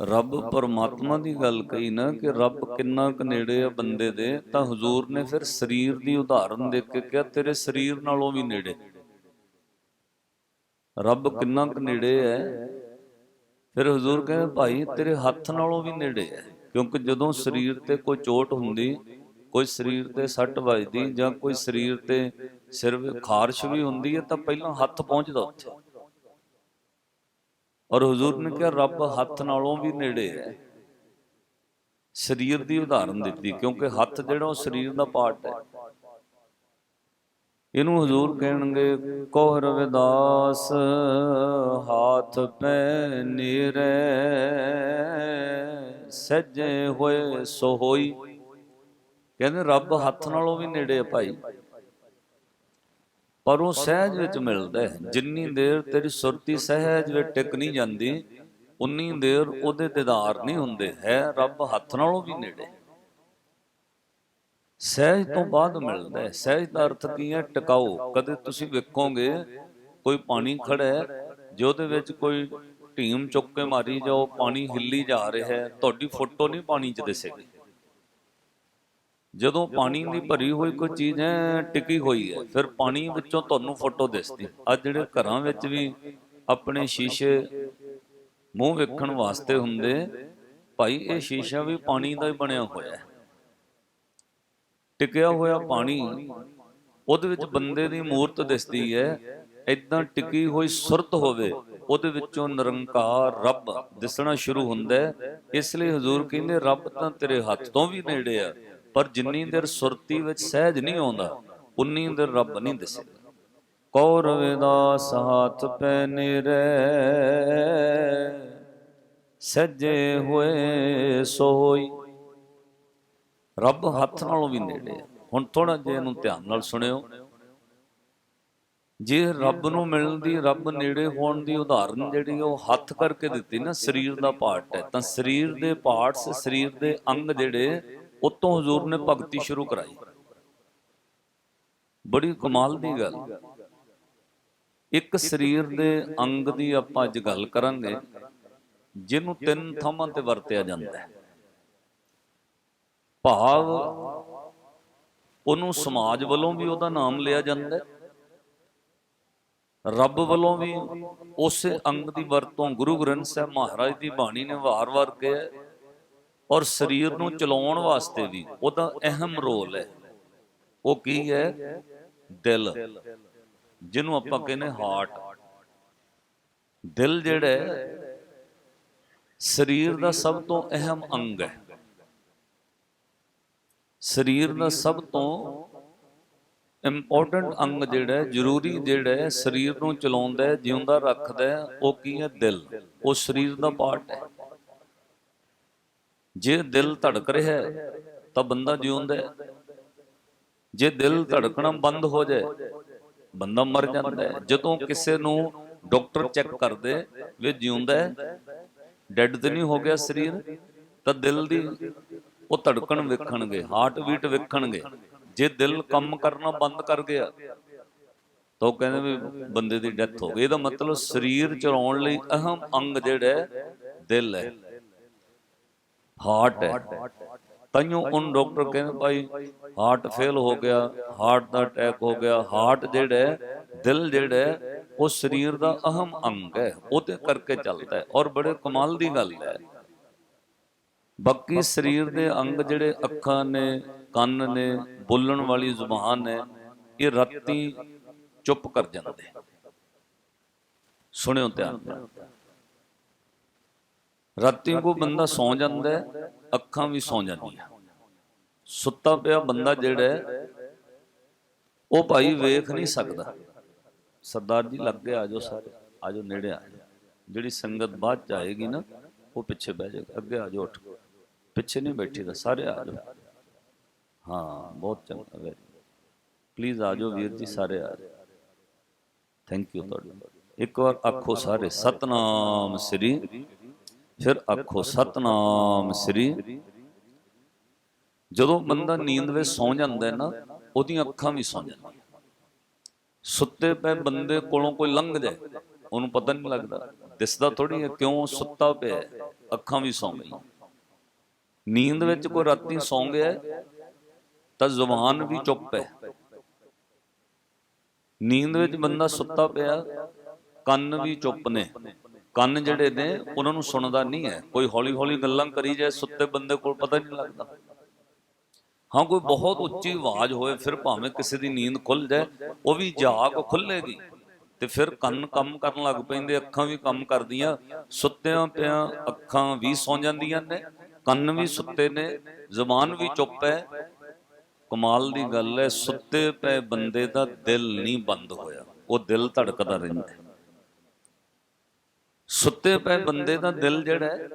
ਰੱਬ ਪਰਮਾਤਮਾ ਦੀ ਗੱਲ ਕਹੀ ਨਾ ਕਿ ਰੱਬ ਕਿੰਨਾ ਕੁ ਨੇੜੇ ਆ ਬੰਦੇ ਦੇ, ਤਾਂ ਹਜ਼ੂਰ ਨੇ ਫਿਰ ਸਰੀਰ ਦੀ ਉਦਾਹਰਨ ਦੇ ਕੇ ਕਿਹਾ, ਤੇਰੇ ਸਰੀਰ ਨਾਲੋਂ ਵੀ ਨੇੜੇ। ਰੱਬ ਕਿੰਨਾ ਕੁ ਨੇੜੇ ਹੈ ਫਿਰ ਹਜ਼ੂਰ ਕਹਿੰਦੇ, ਭਾਈ, ਤੇਰੇ ਹੱਥ ਨਾਲੋਂ ਵੀ ਨੇੜੇ ਹੈ ਕਿਉਂਕਿ ਜਦੋਂ ਸਰੀਰ ਤੇ ਕੋਈ ਚੋਟ ਹੁੰਦੀ, ਕੋਈ ਸਰੀਰ ਤੇ ਸੱਟ ਵੱਜਦੀ ਜਾਂ ਕੋਈ ਸਰੀਰ ਤੇ ਸਿਰ ਖਾਰਸ਼ ਵੀ ਹੁੰਦੀ ਹੈ ਤਾਂ ਪਹਿਲਾਂ ਹੱਥ ਪਹੁੰਚਦਾ ਉੱਥੇ। ਔਰ ਹਜ਼ੂਰ ਨੇ ਕਿਹਾ ਰੱਬ ਹੱਥ ਨਾਲੋਂ ਵੀ ਨੇੜੇ ਹੈ। ਸਰੀਰ ਦੀ ਉਦਾਹਰਨ ਦਿੱਤੀ ਕਿਉਂਕਿ ਹੱਥ ਜਿਹੜਾ ਉਹ ਸਰੀਰ ਦਾ ਪਾਰਟ ਹੈ। ਇਹਨੂੰ ਹਜ਼ੂਰ ਕਹਿਣਗੇ ਕੋਹ ਰਵਿਦਾਸ ਹਾਥ ਪੈ ਨੀਰੇ ਸੱਜੇ ਹੋਏ ਸੋ ਹੋਈ ਕਹਿੰਦੇ ਰੱਬ ਹੱਥ ਨਾਲੋਂ ਵੀ ਨੇੜੇ ਹੈ ਭਾਈ। ਪਰ ਉਹ ਸਹਿਜ ਵਿੱਚ ਮਿਲਦਾ ਹੈ ਜਿੰਨੀ ਦੇਰ ਤੇਰੀ ਸੁਰਤੀ ਸਹਿਜ ਵਿੱਚ ਟਿਕ ਨਹੀਂ ਜਾਂਦੀ ਉਨੀ ਦੇਰ ਉਹਦੇ ਦੀਦਾਰ ਨਹੀਂ ਹੁੰਦੇ। ਹੈ ਰੱਬ ਹੱਥ ਨਾਲੋਂ ਵੀ ਨੇੜੇ। ਸਹਿਜ ਤੋਂ ਬਾਅਦ ਮਿਲਦਾ ਹੈ। ਸਹਿਜ ਦਾ ਅਰਥ ਕੀ ਹੈ? ਟਿਕਾਓ। ਕਦੇ ਤੁਸੀਂ ਵੇਖੋਗੇ ਕੋਈ ਪਾਣੀ ਖੜਾ ਹੈ ਜਿਹਦੇ ਵਿੱਚ ਕੋਈ ਢੀਮ ਚੁੱਕ ਕੇ ਮਾਰੀ ਜਾਓ ਪਾਣੀ ਹਿੱਲੀ ਜਾ ਰਿਹਾ ਹੈ। ਤੁਹਾਡੀ ਫੋਟੋ ਨਹੀਂ ਪਾਣੀ 'ਚ ਦਿਸੇਗੀ। ਜਦੋਂ ਪਾਣੀ ਦੀ ਭਰੀ ਹੋਈ ਕੋਈ ਚੀਜ਼ ਹੈ ਟਿਕੀ ਹੋਈ ਹੈ ਫਿਰ ਪਾਣੀ ਵਿੱਚੋਂ ਤੁਹਾਨੂੰ ਫੋਟੋ ਦਿਸਦੀ। ਅੱਜ ਜਿਹੜੇ ਘਰਾਂ ਵਿੱਚ ਵੀ ਆਪਣੇ ਸ਼ੀਸ਼ੇ ਮੂੰਹ ਵੇਖਣ ਵਾਸਤੇ ਹੁੰਦੇ ਭਾਈ ਇਹ ਸ਼ੀਸ਼ਾ ਵੀ ਪਾਣੀ ਦਾ ਹੀ ਬਣਿਆ ਹੋਇਆ ਹੈ। ਟਿਕਿਆ ਹੋਇਆ ਪਾਣੀ ਉਹਦੇ ਵਿੱਚ ਬੰਦੇ ਦੀ ਮੂਰਤ ਦਿਸਦੀ ਹੈ ਇਦਾਂ ਟਿਕੀ ਹੋਈ ਸੁਰਤ ਹੋਵੇ ਉਹਦੇ ਵਿੱਚੋਂ ਨਿਰੰਕਾਰ ਰੱਬ ਦਿਸਣਾ ਸ਼ੁਰੂ ਹੁੰਦਾ ਹੈ। ਇਸ ਲਈ ਹਜ਼ੂਰ ਕਹਿੰਦੇ ਰੱਬ ਤਾਂ ਤੇਰੇ ਹੱਥ ਤੋਂ ਵੀ ਨੇੜੇ ਆ। ਪਰ ਜਿੰਨੀ ਦੇਰ ਸੁਰਤੀ ਵਿੱਚ ਸਹਿਜ ਨਹੀਂ ਆਉਂਦਾ, ਉਨੀ ਦੇਰ ਰੱਬ ਨਹੀਂ ਦਿਸੇਗਾ। ਕੌਰਵੇ ਦਾ ਸਾਥ ਪੈ ਨਿਰੇ ਸੱਜੇ ਹੋਏ ਸੋਈ। ਰੱਬ ਹੱਥ ਨਾਲੋਂ ਵੀ ਨੇੜੇ ਹੁਣ ਥੋੜਾ ਜਿਹਾ ਇਹਨੂੰ ਧਿਆਨ ਨਾਲ ਸੁਣਿਓ। ਜੇ ਰੱਬ ਨੂੰ ਮਿਲਣ ਦੀ ਰੱਬ ਨੇੜੇ ਹੋਣ ਦੀ ਉਦਾਹਰਨ ਜਿਹੜੀ ਉਹ ਹੱਥ ਕਰਕੇ ਦਿੱਤੀ ਨਾ, ਸਰੀਰ ਦਾ ਪਾਰਟ ਹੈ। ਤਾਂ ਸਰੀਰ ਦੇ ਪਾਰਟਸ, ਸਰੀਰ ਦੇ ਅੰਗ ਜਿਹੜੇ ਉਤੋਂ ਹਜ਼ੂਰ ਨੇ ਭਗਤੀ ਸ਼ੁਰੂ ਕਰਾਈ। ਬੜੀ ਕਮਾਲ ਦੀ ਗੱਲ। ਇੱਕ ਸਰੀਰ ਦੇ ਅੰਗ ਦੀ ਆਪਾਂ ਅੱਜ ਗੱਲ ਕਰਾਂਗੇ, ਜਿਹਨੂੰ ਤਿੰਨ ਥਾਵਾਂ ਤੇ ਵਰਤਿਆ ਜਾਂਦਾ ਹੈ। ਭਾਵ ਉਹਨੂੰ ਸਮਾਜ ਵੱਲੋਂ ਵੀ ਉਹਦਾ ਨਾਮ ਲਿਆ ਜਾਂਦਾ ਹੈ। ਰੱਬ ਵੱਲੋਂ ਵੀ ਉਸੇ ਅੰਗ ਦੀ ਵਰਤੋਂ ਗੁਰੂ ਗ੍ਰੰਥ ਸਾਹਿਬ ਮਹਾਰਾਜ ਦੀ ਬਾਣੀ ਨੇ ਵਾਰ-ਵਾਰ ਕਿਹਾ ਔਰ ਸਰੀਰ ਨੂੰ ਚਲਾਉਣ ਵਾਸਤੇ ਵੀ ਉਹਦਾ ਅਹਿਮ ਰੋਲ ਹੈ। ਉਹ ਕੀ ਹੈ? ਦਿਲ। ਜਿਹਨੂੰ ਆਪਾਂ ਕਹਿੰਦੇ ਹਾਰਟ ਦਿਲ ਜਿਹੜਾ ਸਰੀਰ ਦਾ ਸਭ ਤੋਂ ਅਹਿਮ ਅੰਗ ਹੈ। ਸਰੀਰ ਦਾ ਸਭ ਤੋਂ ਇੰਪੋਰਟੈਂਟ ਅੰਗ ਜਿਹੜਾ ਜ਼ਰੂਰੀ ਜਿਹੜਾ ਸਰੀਰ ਨੂੰ ਚਲਾਉਂਦਾ ਜਿਉਂਦਾ ਰੱਖਦਾ ਉਹ ਕੀ ਹੈ? ਦਿਲ। ਉਹ ਸਰੀਰ ਦਾ ਪਾਰਟ ਹੈ। ਜੇ ਦਿਲ ਧੜਕ ਰਿਹਾ ਹੈ, ਤਾਂ ਬੰਦਾ ਜਿਉਂਦਾ ਹੈ। ਜੇ ਦਿਲ ਧੜਕਣਾ ਬੰਦ ਹੋ ਜਾਏ, ਬੰਦਾ ਮਰ ਜਾਂਦਾ ਹੈ। ਜਦੋਂ ਕਿਸੇ ਨੂੰ ਡਾਕਟਰ ਚੈੱਕ ਕਰਦੇ ਵੀ ਜਿਉਂਦਾ ਹੈ, ਡੈਡ ਤੇ ਨਹੀਂ ਹੋ ਗਿਆ ਸਰੀਰ, ਤਾਂ ਦਿਲ ਦੀ ਉਹ ਧੜਕਣ ਵੇਖਣਗੇ ਹਾਰਟ ਬੀਟ ਵੇਖਣਗੇ। ਜੇ ਦਿਲ ਕੰਮ ਕਰਨਾ ਬੰਦ ਕਰ ਗਿਆ, ਤਾਂ ਉਹ ਕਹਿੰਦੇ ਵੀ ਬੰਦੇ ਦੀ ਡੈਥ ਹੋ ਗਈ। ਇਹਦਾ ਮਤਲਬ ਸਰੀਰ ਚਲਾਉਣ ਲਈ ਅਹਿਮ ਅੰਗ ਜਿਹੜਾ ਦਿਲ ਹੈ। ਹਾਰਟ ਹੈ। ਤਾਈਓ ਉਹਨ ਡਾਕਟਰ ਕਹਿੰਦੇ ਭਾਈ ਹਾਰਟ ਫੇਲ ਹੋ ਗਿਆ ਹਾਰਟ ਦਾ ਅਟੈਕ ਹੋ ਗਿਆ ਹਾਰਟ ਜਿਹੜਾ ਦਿਲ ਜਿਹੜਾ ਉਹ ਸਰੀਰ ਦਾ ਅਹਮ ਅੰਗ ਹੈ ਉਹਦੇ ਕਰਕੇ ਚੱਲਦਾ ਹੈ ਔਰ ਬੜੇ ਕਮਾਲ ਦੀ ਗੱਲ ਹੈ। ਬਾਕੀ ਸਰੀਰ ਦੇ ਅੰਗ ਜਿਹੜੇ ਅੱਖਾਂ ਨੇ ਕੰਨ ਨੇ ਬੋਲਣ ਵਾਲੀ ਜ਼ੁਬਾਨ ਨੇ ਇਹ ਰਾਤੀ ਚੁੱਪ ਕਰ ਜਾਂਦੇ। ਸੁਣਿਓ ਧਿਆਨ ਨਾਲ। ਰਾਤੀ ਕੋ ਬੰਦਾ ਸੌ ਜਾਂਦਾ ਹੈ, ਅੱਖਾਂ ਵੀ ਸੌ ਜਾਂਦੀਆਂ। ਸੁੱਤਾ ਪਿਆ ਬੰਦਾ ਜਿਹੜਾ ਉਹ ਭਾਈ ਵੇਖ ਨਹੀਂ ਸਕਦਾ। ਸਰਦਾਰ ਜੀ ਲੱਗੇ ਆ ਜਾਓ ਸਾਰੇ ਆ ਜਾਓ ਨੇੜੇ ਆ ਜਿਹੜੀ ਸੰਗਤ ਬਾਅਦ ਚ ਆਏਗੀ ਨਾ ਉਹ ਪਿੱਛੇ ਬਹਿ ਜਾਏਗਾ। ਅੱਗੇ ਆ ਜਾਓ ਉੱਠ। ਪਿੱਛੇ ਨਹੀਂ ਬੈਠੀ ਦਾ ਸਾਰੇ ਆ ਜਾਓ। ਹਾਂ ਬਹੁਤ ਚੰਗਾ ਵੈਰੀ ਪਲੀਜ਼ ਆ ਜਾਓ ਵੀਰ ਜੀ ਸਾਰੇ ਆ ਥੈਂਕ ਯੂ ਤੁਹਾਡਾ ਇੱਕ ਵਾਰ ਆਖੋ ਸਾਰੇ ਸਤਨਾਮ ਸ੍ਰੀ ਫਿਰ ਆਖੋ ਸਤਨਾਮ ਸ੍ਰੀ। ਜਦੋਂ ਬੰਦਾ ਨੀਂਦ ਵਿੱਚ ਸੌ ਜਾਂਦਾ ਹੈ ਨਾ ਉਹਦੀਆਂ ਅੱਖਾਂ ਵੀ ਸੌ ਜਾਂਦੀਆਂ। ਸੁੱਤੇ ਪਏ ਬੰਦੇ ਕੋਲੋਂ ਕੋਈ ਲੰਘ ਜਾਏ ਉਹਨੂੰ ਪਤਾ ਨਹੀਂ ਲੱਗਦਾ। ਦਿਸਦਾ ਥੋੜੀ ਹੈ ਕਿਉਂ ਸੁੱਤਾ ਪਿਆ ਅੱਖਾਂ ਵੀ ਸੌਂ ਗਈਆਂ। ਨੀਂਦ ਵਿੱਚ ਕੋਈ ਰਾਤੀ ਸੌਂ ਗਿਆ ਤਾਂ ਜ਼ੁਬਾਨ ਵੀ ਚੁੱਪ ਹੈ। ਨੀਂਦ ਵਿੱਚ ਬੰਦਾ ਸੁੱਤਾ ਪਿਆ ਕੰਨ ਵੀ ਚੁੱਪ ਨੇ। ਕੰਨ ਜਿਹੜੇ ਨੇ, ਉਹਨਾਂ ਨੂੰ ਸੁਣਦਾ ਨਹੀਂ ਹੈ। ਕੋਈ ਹੌਲੀ ਹੌਲੀ ਗੱਲਾਂ ਕਰੀ ਜਾਏ, ਸੁੱਤੇ ਬੰਦੇ ਕੋਲ ਪਤਾ ਨਹੀਂ ਲੱਗਦਾ। ਹਾਂ, ਕੋਈ ਬਹੁਤ ਉੱਚੀ ਆਵਾਜ਼ ਹੋਏ ਫਿਰ ਭਾਵੇਂ ਕਿਸੇ ਦੀ ਨੀਂਦ ਖੁੱਲ ਜਾਏ, ਉਹ ਵੀ ਜਾਗ ਖੁੱਲੇਗੀ ਤੇ ਫਿਰ ਕੰਨ ਕੰਮ ਕਰਨ ਲੱਗ ਪੈਂਦੇ, ਅੱਖਾਂ ਵੀ ਕੰਮ ਕਰਦੀਆਂ। ਸੁੱਤਿਆਂ ਪਿਆਂ ਅੱਖਾਂ ਵੀ ਸੌਂ ਜਾਂਦੀਆਂ ਨੇ, ਕੰਨ ਵੀ ਸੁੱਤੇ ਨੇ, ਜ਼ੁਬਾਨ ਵੀ ਚੁੱਪ ਹੈ। ਕਮਾਲ ਦੀ ਗੱਲ ਹੈ, ਸੁੱਤੇ ਪਏ ਬੰਦੇ ਦਾ ਦਿਲ ਨਹੀਂ ਬੰਦ ਹੋਇਆ। ਉਹ ਦਿਲ ਧੜਕਦਾ ਰਹਿੰਦਾ ਸੁੱਤੇ ਪਏ ਬੰਦੇ ਦਾ ਦਿਲ ਜਿਹੜਾ ਹੈ,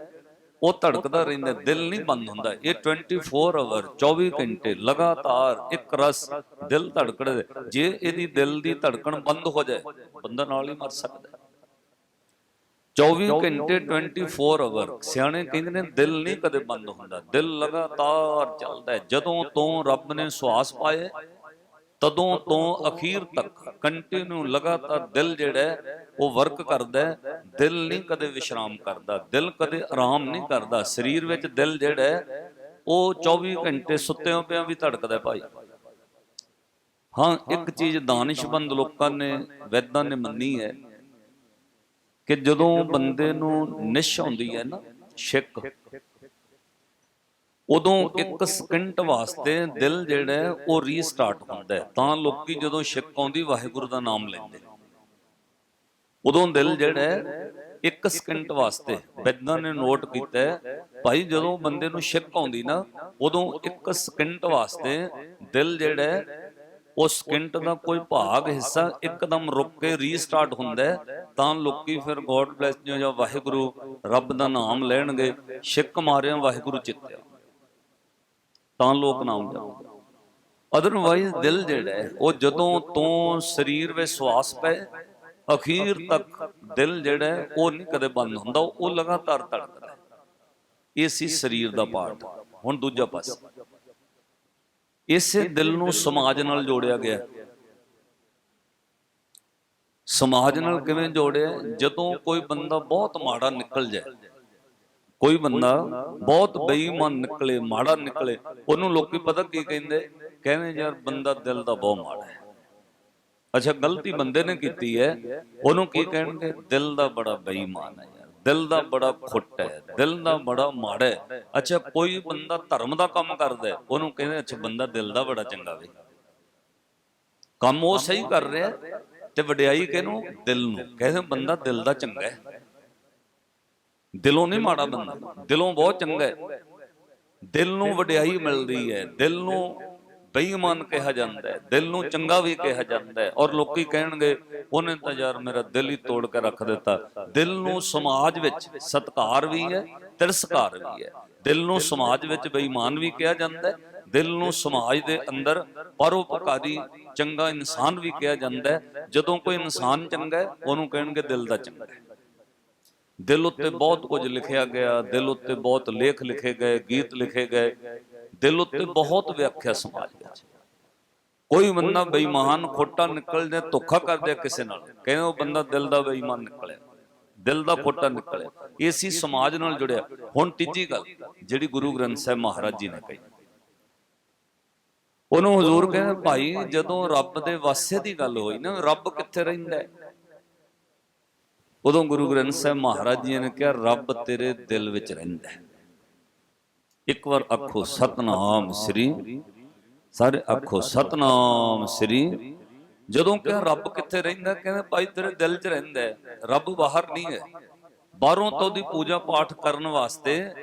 ਉਹ ਧੜਕਦਾ ਰਹਿੰਦਾ, ਦਿਲ ਨਹੀਂ ਬੰਦ ਹੁੰਦਾ। ਇਹ 24 ਆਵਰ 24 ਘੰਟੇ ਲਗਾਤਾਰ ਇੱਕ ਰਸ ਦਿਲ ਧੜਕੜੇ ਜੇ ਇਹਦੀ ਦਿਲ ਦੀ ਧੜਕਣ ਬੰਦ ਹੋ ਜਾਏ, ਬੰਦਾ ਨਾਲ ਹੀ ਮਰ ਸਕਦਾ ਹੈ। 24 ਘੰਟੇ 24 ਆਵਰ ਸਿਆਣੇ ਕਹਿੰਦੇ ਨੇ ਦਿਲ ਨਹੀਂ ਕਦੇ ਬੰਦ ਹੁੰਦਾ। ਦਿਲ ਲਗਾਤਾਰ ਚੱਲਦਾ ਜਦੋਂ ਤੋਂ ਰੱਬ ਨੇ ਸਵਾਸ ਪਾਏ ਤਦੋਂ ਤੋਂ ਅਖੀਰ ਤੱਕ ਕੰਟੀਨਿਊ ਲਗਾਤਾਰ ਦਿਲ ਜਿਹੜਾ ਉਹ ਵਰਕ ਕਰਦਾ ਦਿਲ ਨਹੀਂ ਕਦੇ ਵਿਸ਼ਰਾਮ ਕਰਦਾ, ਦਿਲ ਕਦੇ ਆਰਾਮ ਨਹੀਂ ਕਰਦਾ। ਸਰੀਰ ਵਿੱਚ ਦਿਲ ਜਿਹੜਾ ਉਹ 24 ਘੰਟੇ ਸੁੱਤਿਆਂ ਪਿਆਂ ਵੀ ਧੜਕਦਾ ਭਾਈ। ਹਾਂ, ਇੱਕ ਚੀਜ਼ ਦਾਨਿਸ਼ਮੰਦ ਲੋਕਾਂ ਨੇ, ਵੈਦਾਂ ਨੇ ਮੰਨੀ ਹੈ ਕਿ ਜਦੋਂ ਬੰਦੇ ਨੂੰ ਨਿਸ਼ ਆਉਂਦੀ ਹੈ ਨਾ, ਛਿੱਕ ਉਦੋਂ ਇੱਕ ਸਕਿੰਟ ਵਾਸਤੇ ਦਿਲ ਜਿਹੜਾ ਉਹ ਰੀਸਟਾਰਟ ਹੁੰਦਾ ਹੈ। ਤਾਂ ਲੋਕੀ ਜਦੋਂ ਛਿੱਕ ਆਉਂਦੀ ਵਾਹਿਗੁਰੂ ਦਾ ਨਾਮ ਲੈਂਦੇ। ਉਦੋਂ ਦਿਲ ਜਿਹੜਾ ਇੱਕ ਸਕਿੰਟ ਵਾਸਤੇ ਵੈਦਾਂ ਨੇ ਨੋਟ ਕੀਤਾ ਭਾਈ ਜਦੋਂ ਬੰਦੇ ਨੂੰ ਛਿੱਕ ਆਉਂਦੀ ਨਾ ਉਦੋਂ ਇੱਕ ਸਕਿੰਟ ਵਾਸਤੇ ਦਿਲ ਜਿਹੜਾ ਉਹ ਸਕਿੰਟ ਦਾ ਕੋਈ ਭਾਗ ਹਿੱਸਾ ਇੱਕਦਮ ਰੁਕ ਕੇ ਰੀਸਟਾਰਟ ਹੁੰਦਾ ਤਾਂ ਲੋਕੀ ਫਿਰ ਗੋਡ ਬlesਸ ਯੂ ਜਾਂ ਵਾਹਿਗੁਰੂ ਰੱਬ ਦਾ ਨਾਮ ਲੈਣਗੇ। ਛਿੱਕ ਮਾਰਿਆ ਵਾਹਿਗੁਰੂ ਚਿੱਤਿਆ ਤਾਂ ਲੋਕ ਨਾ ਜਪਦੇ ਅਦਰਵਾਈਜ਼ ਦਿਲ ਜਿਹੜਾ ਹੈ, ਉਹ ਜਦੋਂ ਤੋਂ ਸਰੀਰ ਵਿੱਚ ਸਵਾਸ ਪਏ, ਅਖੀਰ ਤੱਕ ਦਿਲ ਜਿਹੜਾ ਉਹ ਨਹੀਂ ਕਦੇ ਬੰਦ ਹੁੰਦਾ, ਉਹ ਲਗਾਤਾਰ ਧੜਕਦਾ ਇਹ ਸੀ ਸਰੀਰ ਦਾ ਪਾਰਟ ਹੁਣ ਦੂਜਾ ਪਾਸਾ। ਇਸੇ ਦਿਲ ਨੂੰ ਸਮਾਜ ਨਾਲ ਜੋੜਿਆ ਗਿਆ। ਸਮਾਜ ਨਾਲ ਕਿਵੇਂ ਜੋੜਿਆ? ਜਦੋਂ ਕੋਈ ਬੰਦਾ ਬਹੁਤ ਮਾੜਾ ਨਿਕਲ ਜਾਏ ਕੋਈ ਬੰਦਾ ਬਹੁਤ ਬੇਈਮਾਨ ਨਿਕਲੇ ਮਾੜਾ ਨਿਕਲੇ। ਉਹਨੂੰ ਲੋਕੀ ਪਤਾ ਕੀ ਕਹਿੰਦੇ? ਕਹਿੰਦੇ ਯਾਰ ਬੰਦਾ ਦਿਲ ਦਾ ਬਹੁਤ ਮਾੜਾ ਹੈ। ਅੱਛਾ ਗਲਤੀ ਬੰਦੇ ਨੇ ਕੀਤੀ ਹੈ। ਉਹਨੂੰ ਕੀ ਕਹਿਣਗੇ? ਦਿਲ ਦਾ ਬੜਾ ਬੇਈਮਾਨ ਹੈ ਯਾਰ। ਦਿਲ ਦਾ ਬੜਾ ਖੁੱਟ ਹੈ। ਦਿਲ ਦਾ ਬੜਾ ਮਾੜਾ ਹੈ। ਅੱਛਾ ਕੋਈ ਬੰਦਾ ਧਰਮ ਦਾ ਕੰਮ ਕਰਦਾ ਉਹਨੂੰ ਕਹਿੰਦੇ ਅੱਛਾ ਬੰਦਾ ਦਿਲ ਦਾ ਬੜਾ ਚੰਗਾ ਵੇ। ਕੰਮ ਉਹ ਸਹੀ ਕਰ ਰਿਹਾ ਤੇ ਵਡਿਆਈ ਕਿਹਨੂੰ? ਦਿਲ ਨੂੰ। ਕਹਿੰਦੇ ਬੰਦਾ ਦਿਲ ਦਾ ਚੰਗਾ ਹੈ। ਦਿਲੋਂ ਨਹੀਂ ਮਾੜਾ ਬੰਦਾ। ਦਿਲੋਂ ਬਹੁਤ ਚੰਗਾ ਹੈ। ਦਿਲ ਨੂੰ ਵਡਿਆਈ ਮਿਲਦੀ ਹੈ। ਦਿਲ ਨੂੰ ਬੇਈਮਾਨ ਕਿਹਾ ਜਾਂਦਾ ਹੈ। ਦਿਲ ਨੂੰ ਚੰਗਾ ਵੀ ਕਿਹਾ ਜਾਂਦਾ ਹੈ। ਔਰ ਲੋਕੀ ਕਹਿਣਗੇ ਉਹਨੇ ਤਾਂ ਯਾਰ ਮੇਰਾ ਦਿਲ ਹੀ ਤੋੜ ਕੇ ਰੱਖ ਦਿੱਤਾ। ਦਿਲ ਨੂੰ ਸਮਾਜ ਵਿੱਚ ਸਤਕਾਰ ਵੀ ਹੈ ਤਿਰਸਕਾਰ ਵੀ ਹੈ। ਦਿਲ ਨੂੰ ਸਮਾਜ ਵਿੱਚ ਬੇਈਮਾਨ ਵੀ ਕਿਹਾ ਜਾਂਦਾ ਹੈ। ਦਿਲ ਨੂੰ ਸਮਾਜ ਦੇ ਅੰਦਰ ਪਰਉਪਕਾਰੀ ਚੰਗਾ ਇਨਸਾਨ ਵੀ ਕਿਹਾ ਜਾਂਦਾ ਹੈ। ਜਦੋਂ ਕੋਈ ਇਨਸਾਨ ਚੰਗਾ ਹੈ ਉਹਨੂੰ ਕਹਿਣਗੇ ਦਿਲ ਦਾ ਚੰਗਾ ਹੈ। ਦਿਲ ਉੱਤੇ ਬਹੁਤ ਕੁਝ ਲਿਖਿਆ ਗਿਆ ਦਿਲ ਉੱਤੇ ਬਹੁਤ ਲੇਖ ਲਿਖੇ ਗਏ ਗੀਤ ਲਿਖੇ ਗਏ। ਦਿਲ ਉੱਤੇ ਬਹੁਤ ਵਿਆਖਿਆ ਸਮਾਜ ਵਿੱਚ। ਕੋਈ ਬੰਦਾ ਬੇਈਮਾਨ ਖੋਟਾ ਨਿਕਲ ਜਾਏ ਧੋਖਾ ਕਰ ਦਿਆ ਕਿਸੇ ਨਾਲ। ਕਹਿੰਦੇ ਉਹ ਬੰਦਾ ਦਿਲ ਦਾ ਬੇਈਮਾਨ ਨਿਕਲਿਆ। ਦਿਲ ਦਾ ਖੋਟਾ ਨਿਕਲਿਆ। ਇਸੀ ਸਮਾਜ ਨਾਲ ਜੁੜਿਆ। ਹੁਣ ਤੀਜੀ ਗੱਲ ਜਿਹੜੀ ਗੁਰੂ ਗ੍ਰੰਥ ਸਾਹਿਬ ਮਹਾਰਾਜ ਜੀ ਨੇ ਕਹੀ। ਉਹਨੂੰ ਹਜ਼ੂਰ ਕਹਿੰਦੇ ਭਾਈ ਜਦੋਂ ਰੱਬ ਦੇ ਵਾਸੇ ਦੀ ਗੱਲ ਹੋਈ ਨਾ ਰੱਬ ਕਿੱਥੇ ਰਹਿੰਦਾ ਹੈ? ਉਦੋਂ ਗੁਰੂ ਗ੍ਰੰਥ ਸਾਹਿਬ ਮਹਾਰਾਜ ਜੀ ਨੇ ਕਿਹਾ, ਰੱਬ ਤੇਰੇ ਦਿਲ ਵਿੱਚ ਰਹਿੰਦਾ ਇੱਕ ਵਾਰ ਆਖੋ, ਸਤਨਾਮ ਸ੍ਰੀ ਸਾਰੇ ਆਖੋ, ਸਤਨਾਮ ਸ੍ਰੀ ਜਦੋਂ ਕਿਹਾ, ਰੱਬ ਕਿੱਥੇ ਰਹਿੰਦਾ? ਕਹਿੰਦਾ, ਭਾਈ ਤੇਰੇ ਦਿਲ 'ਚ ਰਹਿੰਦਾ ਰੱਬ ਬਾਹਰ ਨਹੀਂ ਹੈ। ਬਾਹਰੋਂ ਤੋਂ ਉਹਦੀ ਪੂਜਾ ਪਾਠ ਕਰਨ ਵਾਸਤੇ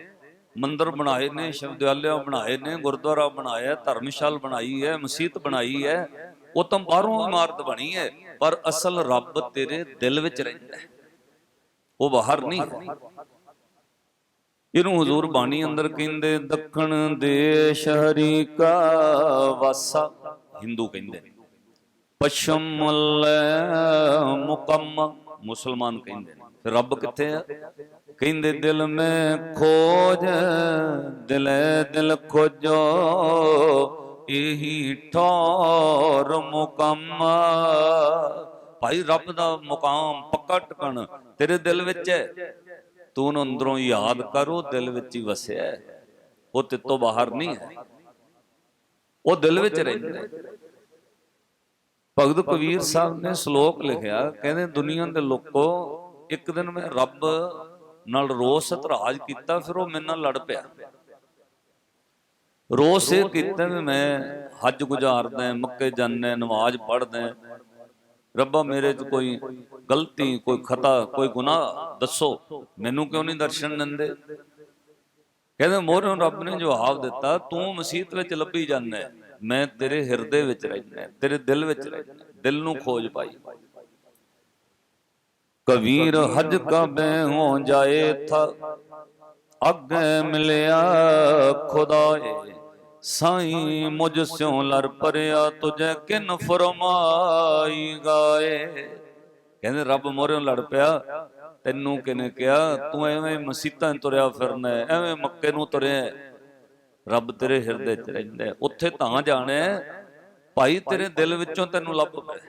ਮੰਦਰ ਬਣਾਏ ਨੇ ਸ਼ਬਦਿਆਲਿਆ ਬਣਾਏ ਨੇ, ਗੁਰਦੁਆਰਾ ਬਣਾਇਆ, ਧਰਮਸ਼ਾਲ ਬਣਾਈ ਹੈ, ਮਸਜਿਦ ਬਣਾਈ ਹੈ। ਉਹ ਤਾਂ ਬਾਹਰੋਂ ਇਮਾਰਤ ਬਣੀ ਹੈ, ਪਰ ਅਸਲ ਰੱਬ ਤੇਰੇ ਦਿਲ ਵਿੱਚ ਰਹਿੰਦਾ ਹੈ। ਉਹ ਬਾਹਰ ਨਹੀਂ। ਇਹਨੂੰ ਹਜ਼ੂਰ ਬਾਣੀ ਅੰਦਰ ਕਹਿੰਦੇ, ਦੱਖਣ ਦੇਸ਼ ਹਰੀ ਕਾ ਵਾਸਾ। ਹਿੰਦੂ ਕਹਿੰਦੇ ਨੇ। ਪਛਮ ਮੁਕੰਮ ਮੁਸਲਮਾਨ ਕਹਿੰਦੇ ਨੇ। ਫਿਰ ਰੱਬ ਕਿੱਥੇ ਆ? ਕਹਿੰਦੇ, ਦਿਲ ਮੈਂ ਖੋਜ, ਦਿਲੇ ਦਿਲ ਖੋਜੋ। ਇਹੀ ਠੌਰ ਮੁਕੰਮ ਭਾਈ ਰੱਬ ਦਾ ਮੁਕਾਮ ਪੱਕਾ ਟਿਕਣ ਤੇਰੇ ਦਿਲ ਵਿੱਚ ਹੈ। ਤੂੰ ਉਹਨੂੰ ਅੰਦਰੋਂ ਯਾਦ ਕਰ ਉਹ ਦਿਲ ਵਿੱਚ ਹੀ ਵਸਿਆ ਹੈ। ਉਹ ਤਿੱਤੋਂ ਬਾਹਰ ਨਹੀਂ ਹੈ। ਉਹ ਦਿਲ ਵਿੱਚ ਰਹਿੰਦਾ ਹੈ। ਭਗਤ ਕਬੀਰ ਸਾਹਿਬ ਨੇ ਸ਼ਲੋਕ ਲਿਖਿਆ, ਕਹਿੰਦੇ ਦੁਨੀਆ ਦੇ ਲੋਕੋ, ਇੱਕ ਦਿਨ ਮੈਂ ਰੱਬ ਨਾਲ ਰੋਸ ਇਤਰਾਜ਼ ਕੀਤਾ, ਫਿਰ ਉਹ ਮੇਰੇ ਨਾਲ ਲੜ ਪਿਆ। ਰੋਸ ਇਹ ਕੀਤਾ ਵੀ ਮੈਂ ਹੱਜ ਗੁਜ਼ਾਰਦਾ, ਮੱਕੇ ਜਾਂਦਾ, ਨਮਾਜ਼ ਪੜ੍ਹਦਾ ਰੱਬਾ ਮੇਰੇ 'ਚ ਕੋਈ ਗਲਤੀ ਕੋਈ ਖਤਾ ਕੋਈ ਗੁਨਾਹ ਦੱਸੋ। ਮੈਨੂੰ ਕਿਉਂ ਨਹੀਂ ਦਰਸ਼ਨ ਦਿੰਦੇ? ਕਹਿੰਦੇ ਮੋਹਰੋਂ ਰੱਬ ਨੇ ਜਵਾਬ ਦਿੱਤਾ ਤੂੰ ਮਸੀਤ ਵਿੱਚ ਲੱਭੀ ਜਾਂਦਾ। ਮੈਂ ਤੇਰੇ ਹਿਰਦੇ ਵਿੱਚ ਰਹਿਣਾ ਤੇਰੇ ਦਿਲ ਵਿੱਚ ਰਹਿਣਾ ਦਿਲ ਨੂੰ ਖੋਜ ਪਾਈ। ਕਬੀਰ ਹਜ ਕਾਬੇ ਹੋ ਜਾਏ ਥਾ। ਅੱਗੇ ਮਿਲਿਆ ਖੁਦਾਏ ਸਾਈਂ ਮੁਝ ਸਿਉ ਲਰ ਪਰਿਆ ਤੁਝੇ ਕਿਨ ਫਰਮਾਈ ਗਾਏ। ਕਹਿੰਦੇ, ਰੱਬ ਮੋਰੇ ਲੜ ਪਿਆ, ਤੈਨੂੰ ਕਿਨੇ ਕਿਹਾ? ਤੂੰ ਐਵੇਂ ਮਸੀਤਾਂ ਤੁਰਿਆ ਫਿਰਨਾ, ਐਵੇਂ ਮੱਕੇ ਨੂੰ ਤੁਰਿਆ ਰੱਬ ਤੇਰੇ ਹਿਰਦੇ 'ਚ ਰਹਿੰਦਾ, ਉੱਥੇ ਤਾਂ ਜਾਣਾ, ਭਾਈ ਤੇਰੇ ਦਿਲ ਵਿੱਚੋਂ ਤੈਨੂੰ ਲੱਭ ਪਏ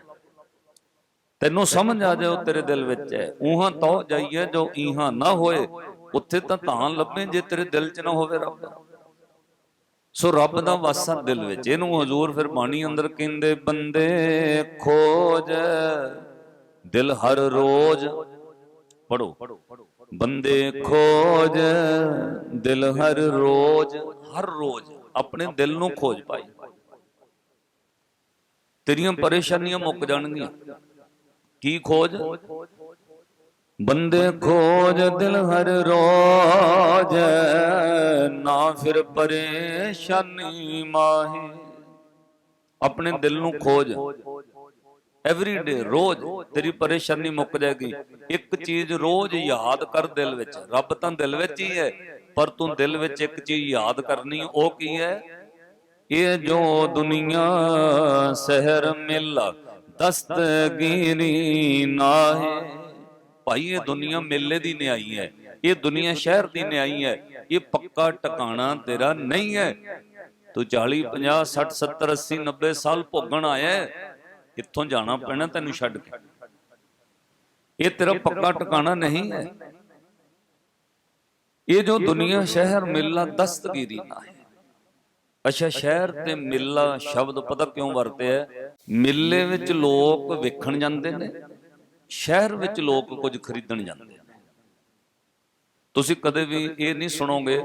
ਤੈਨੂੰ ਸਮਝ ਆ ਜਾਏ ਉਹ ਤੇਰੇ ਦਿਲ ਵਿੱਚ ਹੈ ਉਹਾਂ ਤੋਂ ਜਾਈਏ ਜੋ ਇਹਾਂ ਨਾ ਹੋਏ, ਉੱਥੇ ਤਾਂ ਤਾਂ ਲੱਭੇ ਜੇ ਤੇਰੇ ਦਿਲ 'ਚ ਨਾ ਹੋਵੇ ਰੱਬ। ਸੋ ਰੱਬ ਦਾ ਵਾਸਾ ਦਿਲ ਵਿੱਚ ਇਹਨੂੰ ਹਜ਼ੂਰ ਫਿਰ ਬਾਣੀ ਅੰਦਰ ਕਹਿੰਦੇ ਬੰਦੇ ਖੋਜ। ਦਿਲ ਹਰ ਰੋਜ਼। ਪੜੋ ਬੰਦੇ ਖੋਜ। ਦਿਲ ਹਰ ਰੋਜ਼। ਹਰ ਰੋਜ਼। ਆਪਣੇ ਦਿਲ ਨੂੰ ਖੋਜ ਪਾਈ ਤੇਰੀਆਂ ਪਰੇਸ਼ਾਨੀਆਂ ਮੁੱਕ ਜਾਣਗੀਆਂ। ਕੀ ਖੋਜ। ਬੰਦੇ ਖੋਜ ਦਿਲ ਹਰ ਰੋਜ ਨਾ ਫਿਰ ਪਰੇਸ਼ਾਨੀ ਮਾਹੀ। ਆਪਣੇ ਦਿਲ ਨੂੰ ਖੋਜ। ਐਵਰੀ ਡੇ ਰੋਜ਼ ਤੇਰੀ ਪਰੇਸ਼ਾਨੀ ਮੁੱਕ ਜਾਏਗੀ। ਇੱਕ ਚੀਜ਼ ਰੋਜ਼ ਯਾਦ ਕਰ ਦਿਲ ਵਿੱਚ। ਰੱਬ ਤਾਂ ਦਿਲ ਵਿੱਚ ਹੀ ਹੈ। ਪਰ ਤੂੰ ਦਿਲ ਵਿੱਚ ਇੱਕ ਚੀਜ਼ ਯਾਦ ਕਰਨੀ ਉਹ ਕੀ ਹੈ? ਇਹ ਜੋ ਦੁਨੀਆ ਸਹਿਰ ਮਿਲਾ ਦਸਤਗੀਰੀ ਨਾਹੀ। ਭਾਈ ਇਹ ਦੁਨੀਆ ਮੇਲੇ ਦੀ ਨਿਆਈ ਹੈ। ਇਹ ਦੁਨੀਆ ਸ਼ਹਿਰ ਦੀ ਨਿਆਈ ਹੈ। ਇਹ ਪੱਕਾ ਟਿਕਾਣਾ ਤੇਰਾ ਨਹੀਂ ਹੈ। ਤੂੰ 40 50 60 70 80 90 ਸਾਲ ਭੋਗਣ ਆਇਆ ਹੈ। ਕਿੱਥੋਂ ਜਾਣਾ ਪੈਣਾ ਤੈਨੂੰ ਛੱਡ ਕੇ? ਇਹ ਤੇਰਾ ਪੱਕਾ ਟਿਕਾਣਾ ਨਹੀਂ ਹੈ। ਇਹ ਜੋ ਦੁਨੀਆ ਸ਼ਹਿਰ ਮੇਲਾ ਦਸਤਗੀਰੀ ਨਾ ਹੈ। ਅੱਛਾ ਸ਼ਹਿਰ ਤੇ ਮੇਲਾ ਸ਼ਬਦ ਪਤਾ ਕਿਉਂ ਵਰਤਿਆ? ਮੇਲੇ ਵਿੱਚ ਲੋਕ ਵੇਖਣ ਜਾਂਦੇ ਨੇ। ਸ਼ਹਿਰ ਵਿੱਚ ਲੋਕ ਕੁਝ ਖਰੀਦਣ ਜਾਂਦੇ ਨੇ ਤੁਸੀਂ ਕਦੇ ਵੀ ਇਹ ਨਹੀਂ ਸੁਣੋਗੇ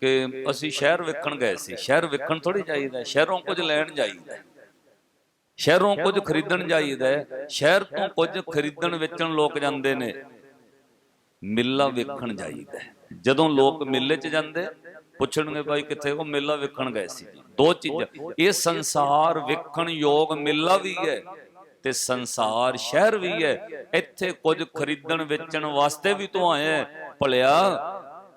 ਕਿ ਅਸੀਂ ਸ਼ਹਿਰ ਵੇਖਣ ਗਏ ਸੀ। ਸ਼ਹਿਰ ਵੇਖਣ ਥੋੜੀ ਜਾਈਦਾ। ਸ਼ਹਿਰੋਂ ਕੁਝ ਲੈਣ ਜਾਈਦਾ। ਸ਼ਹਿਰੋਂ ਕੁਝ ਖਰੀਦਣ ਜਾਈਦਾ। ਹੈ। ਸ਼ਹਿਰ ਤੋਂ ਕੁਝ ਖਰੀਦਣ ਵੇਚਣ ਲੋਕ ਜਾਂਦੇ ਨੇ। ਮੇਲਾ ਵੇਖਣ ਜਾਈਦਾ। ਜਦੋਂ ਲੋਕ ਮੇਲੇ 'ਚ ਜਾਂਦੇ ਪੁੱਛਣਗੇ ਭਾਈ ਕਿੱਥੇ ਉਹ ਮੇਲਾ ਵੇਖਣ ਗਏ ਸੀ। ਦੋ ਚੀਜ਼ਾਂ। ਇਹ ਸੰਸਾਰ ਵੇਖਣ ਯੋਗ ਮੇਲਾ ਵੀ ਹੈ। ਤੇ ਸੰਸਾਰ ਸ਼ਹਿਰ ਵੀ ਹੈ। ਇੱਥੇ ਕੁਝ ਖਰੀਦਣ ਵੇਚਣ ਵਾਸਤੇ ਵੀ ਤੂੰ ਆਇਆ ਭਲਿਆ,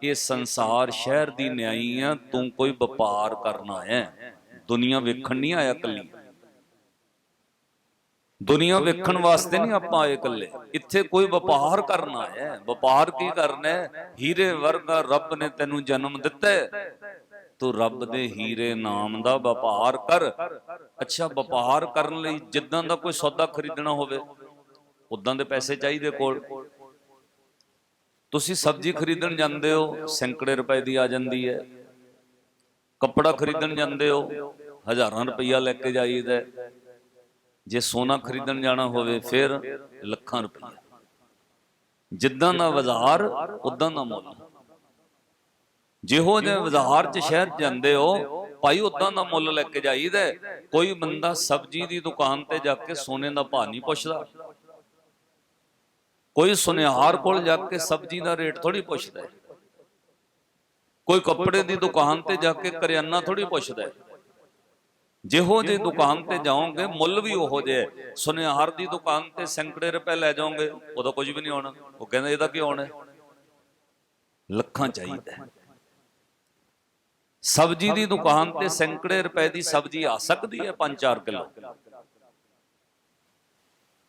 ਇਹ ਸੰਸਾਰ ਸ਼ਹਿਰ ਦੀ ਨਿਆਈ ਆ, ਤੂੰ ਕੋਈ ਵਪਾਰ ਕਰਨ ਆਇਆ ਹੈ। ਦੁਨੀਆ ਵੇਖਣ ਨਹੀਂ ਆਇਆ ਕੱਲੀ ਦੁਨੀਆ ਵੇਖਣ ਵਾਸਤੇ ਨਹੀਂ ਆਪਾਂ ਆਏ ਇਕੱਲੇ। ਇੱਥੇ ਕੋਈ ਵਪਾਰ ਕਰਨਾ ਹੈ। ਵਪਾਰ ਕੀ ਕਰਨਾ ਹੈ? ਹੀਰੇ ਵਰਗਾ ਰੱਬ ਨੇ ਤੈਨੂੰ ਜਨਮ ਦਿੱਤਾ ਹੈ। ਤੂੰ ਰੱਬ ਦੇ ਹੀਰੇ ਨਾਮ ਦਾ ਵਪਾਰ ਕਰ। ਅੱਛਾ, ਵਪਾਰ ਕਰਨ ਲਈ ਜਿੱਦਾਂ ਦਾ ਕੋਈ ਸੌਦਾ ਖਰੀਦਣਾ ਹੋਵੇ, ਉਦਾਂ ਦੇ ਪੈਸੇ ਚਾਹੀਦੇ ਕੋਲ। ਤੁਸੀਂ ਸਬਜ਼ੀ ਖਰੀਦਣ ਜਾਂਦੇ ਹੋ, ਸੈਂਕੜੇ ਰੁਪਏ ਦੀ ਆ ਜਾਂਦੀ ਹੈ। ਕੱਪੜਾ ਖਰੀਦਣ ਜਾਂਦੇ ਹੋ, ਹਜ਼ਾਰਾਂ ਰੁਪਈਆ ਲੈ ਕੇ ਜਾਈਦਾ ਜੇ ਸੋਨਾ ਖਰੀਦਣ ਜਾਣਾ ਹੋਵੇ, ਫਿਰ ਲੱਖਾਂ ਰੁਪਈਆ। ਜਿੱਦਾਂ ਦਾ ਬਾਜ਼ਾਰ, ਉਦਾਂ ਦਾ ਮੁੱਲ। ਜਿਹੋ ਜਿਹੇ ਬਾਜ਼ਾਰ 'ਚ ਸ਼ਹਿਰ ਜਾਂਦੇ ਹੋ ਭਾਈ ਉਦਾਂ ਦਾ ਮੁੱਲ ਲੈ ਕੇ ਜਾਈਦਾ। ਕੋਈ ਬੰਦਾ ਸਬਜ਼ੀ ਦੀ ਦੁਕਾਨ ਤੇ ਜਾ ਕੇ ਸੋਨੇ ਦਾ ਭਾਅ ਨਹੀਂ ਪੁੱਛਦਾ। ਕੋਈ ਸੁਨਿਆਰ ਕੋਲ ਜਾ ਕੇ ਸਬਜ਼ੀ ਦਾ ਰੇਟ ਥੋੜੀ ਪੁੱਛਦਾ ਕੋਈ ਕੱਪੜੇ ਦੀ ਦੁਕਾਨ ਤੇ ਜਾ ਕੇ ਕਰਿਆਨਾ ਥੋੜੀ ਪੁੱਛਦਾ ਜਿਹੋ ਜੇ ਦੁਕਾਨ ਤੇ ਜਾਓਗੇ ਮੁੱਲ ਵੀ ਉਹੋ ਜਿਹਾ ਹੈ। ਸੁਨਿਆਰ ਦੀ ਦੁਕਾਨ ਤੇ ਸੈਂਕੜੇ ਰੁਪਏ ਲੈ ਜਾਓਗੇ ਉਹਦਾ ਕੁਝ ਵੀ ਨਹੀਂ ਹੋਣਾ ਉਹ ਕਹਿੰਦਾ ਇਹਦਾ ਕੀ ਹੋਣਾ ਹੈ? ਲੱਖਾਂ ਚਾਹੀਦਾ। ਸਬਜ਼ੀ ਦੀ ਦੁਕਾਨ ਤੇ ਸੈਂਕੜੇ ਰੁਪਏ ਦੀ ਸਬਜ਼ੀ ਆ ਸਕਦੀ ਹੈ 5-4 ਕਿਲੋ।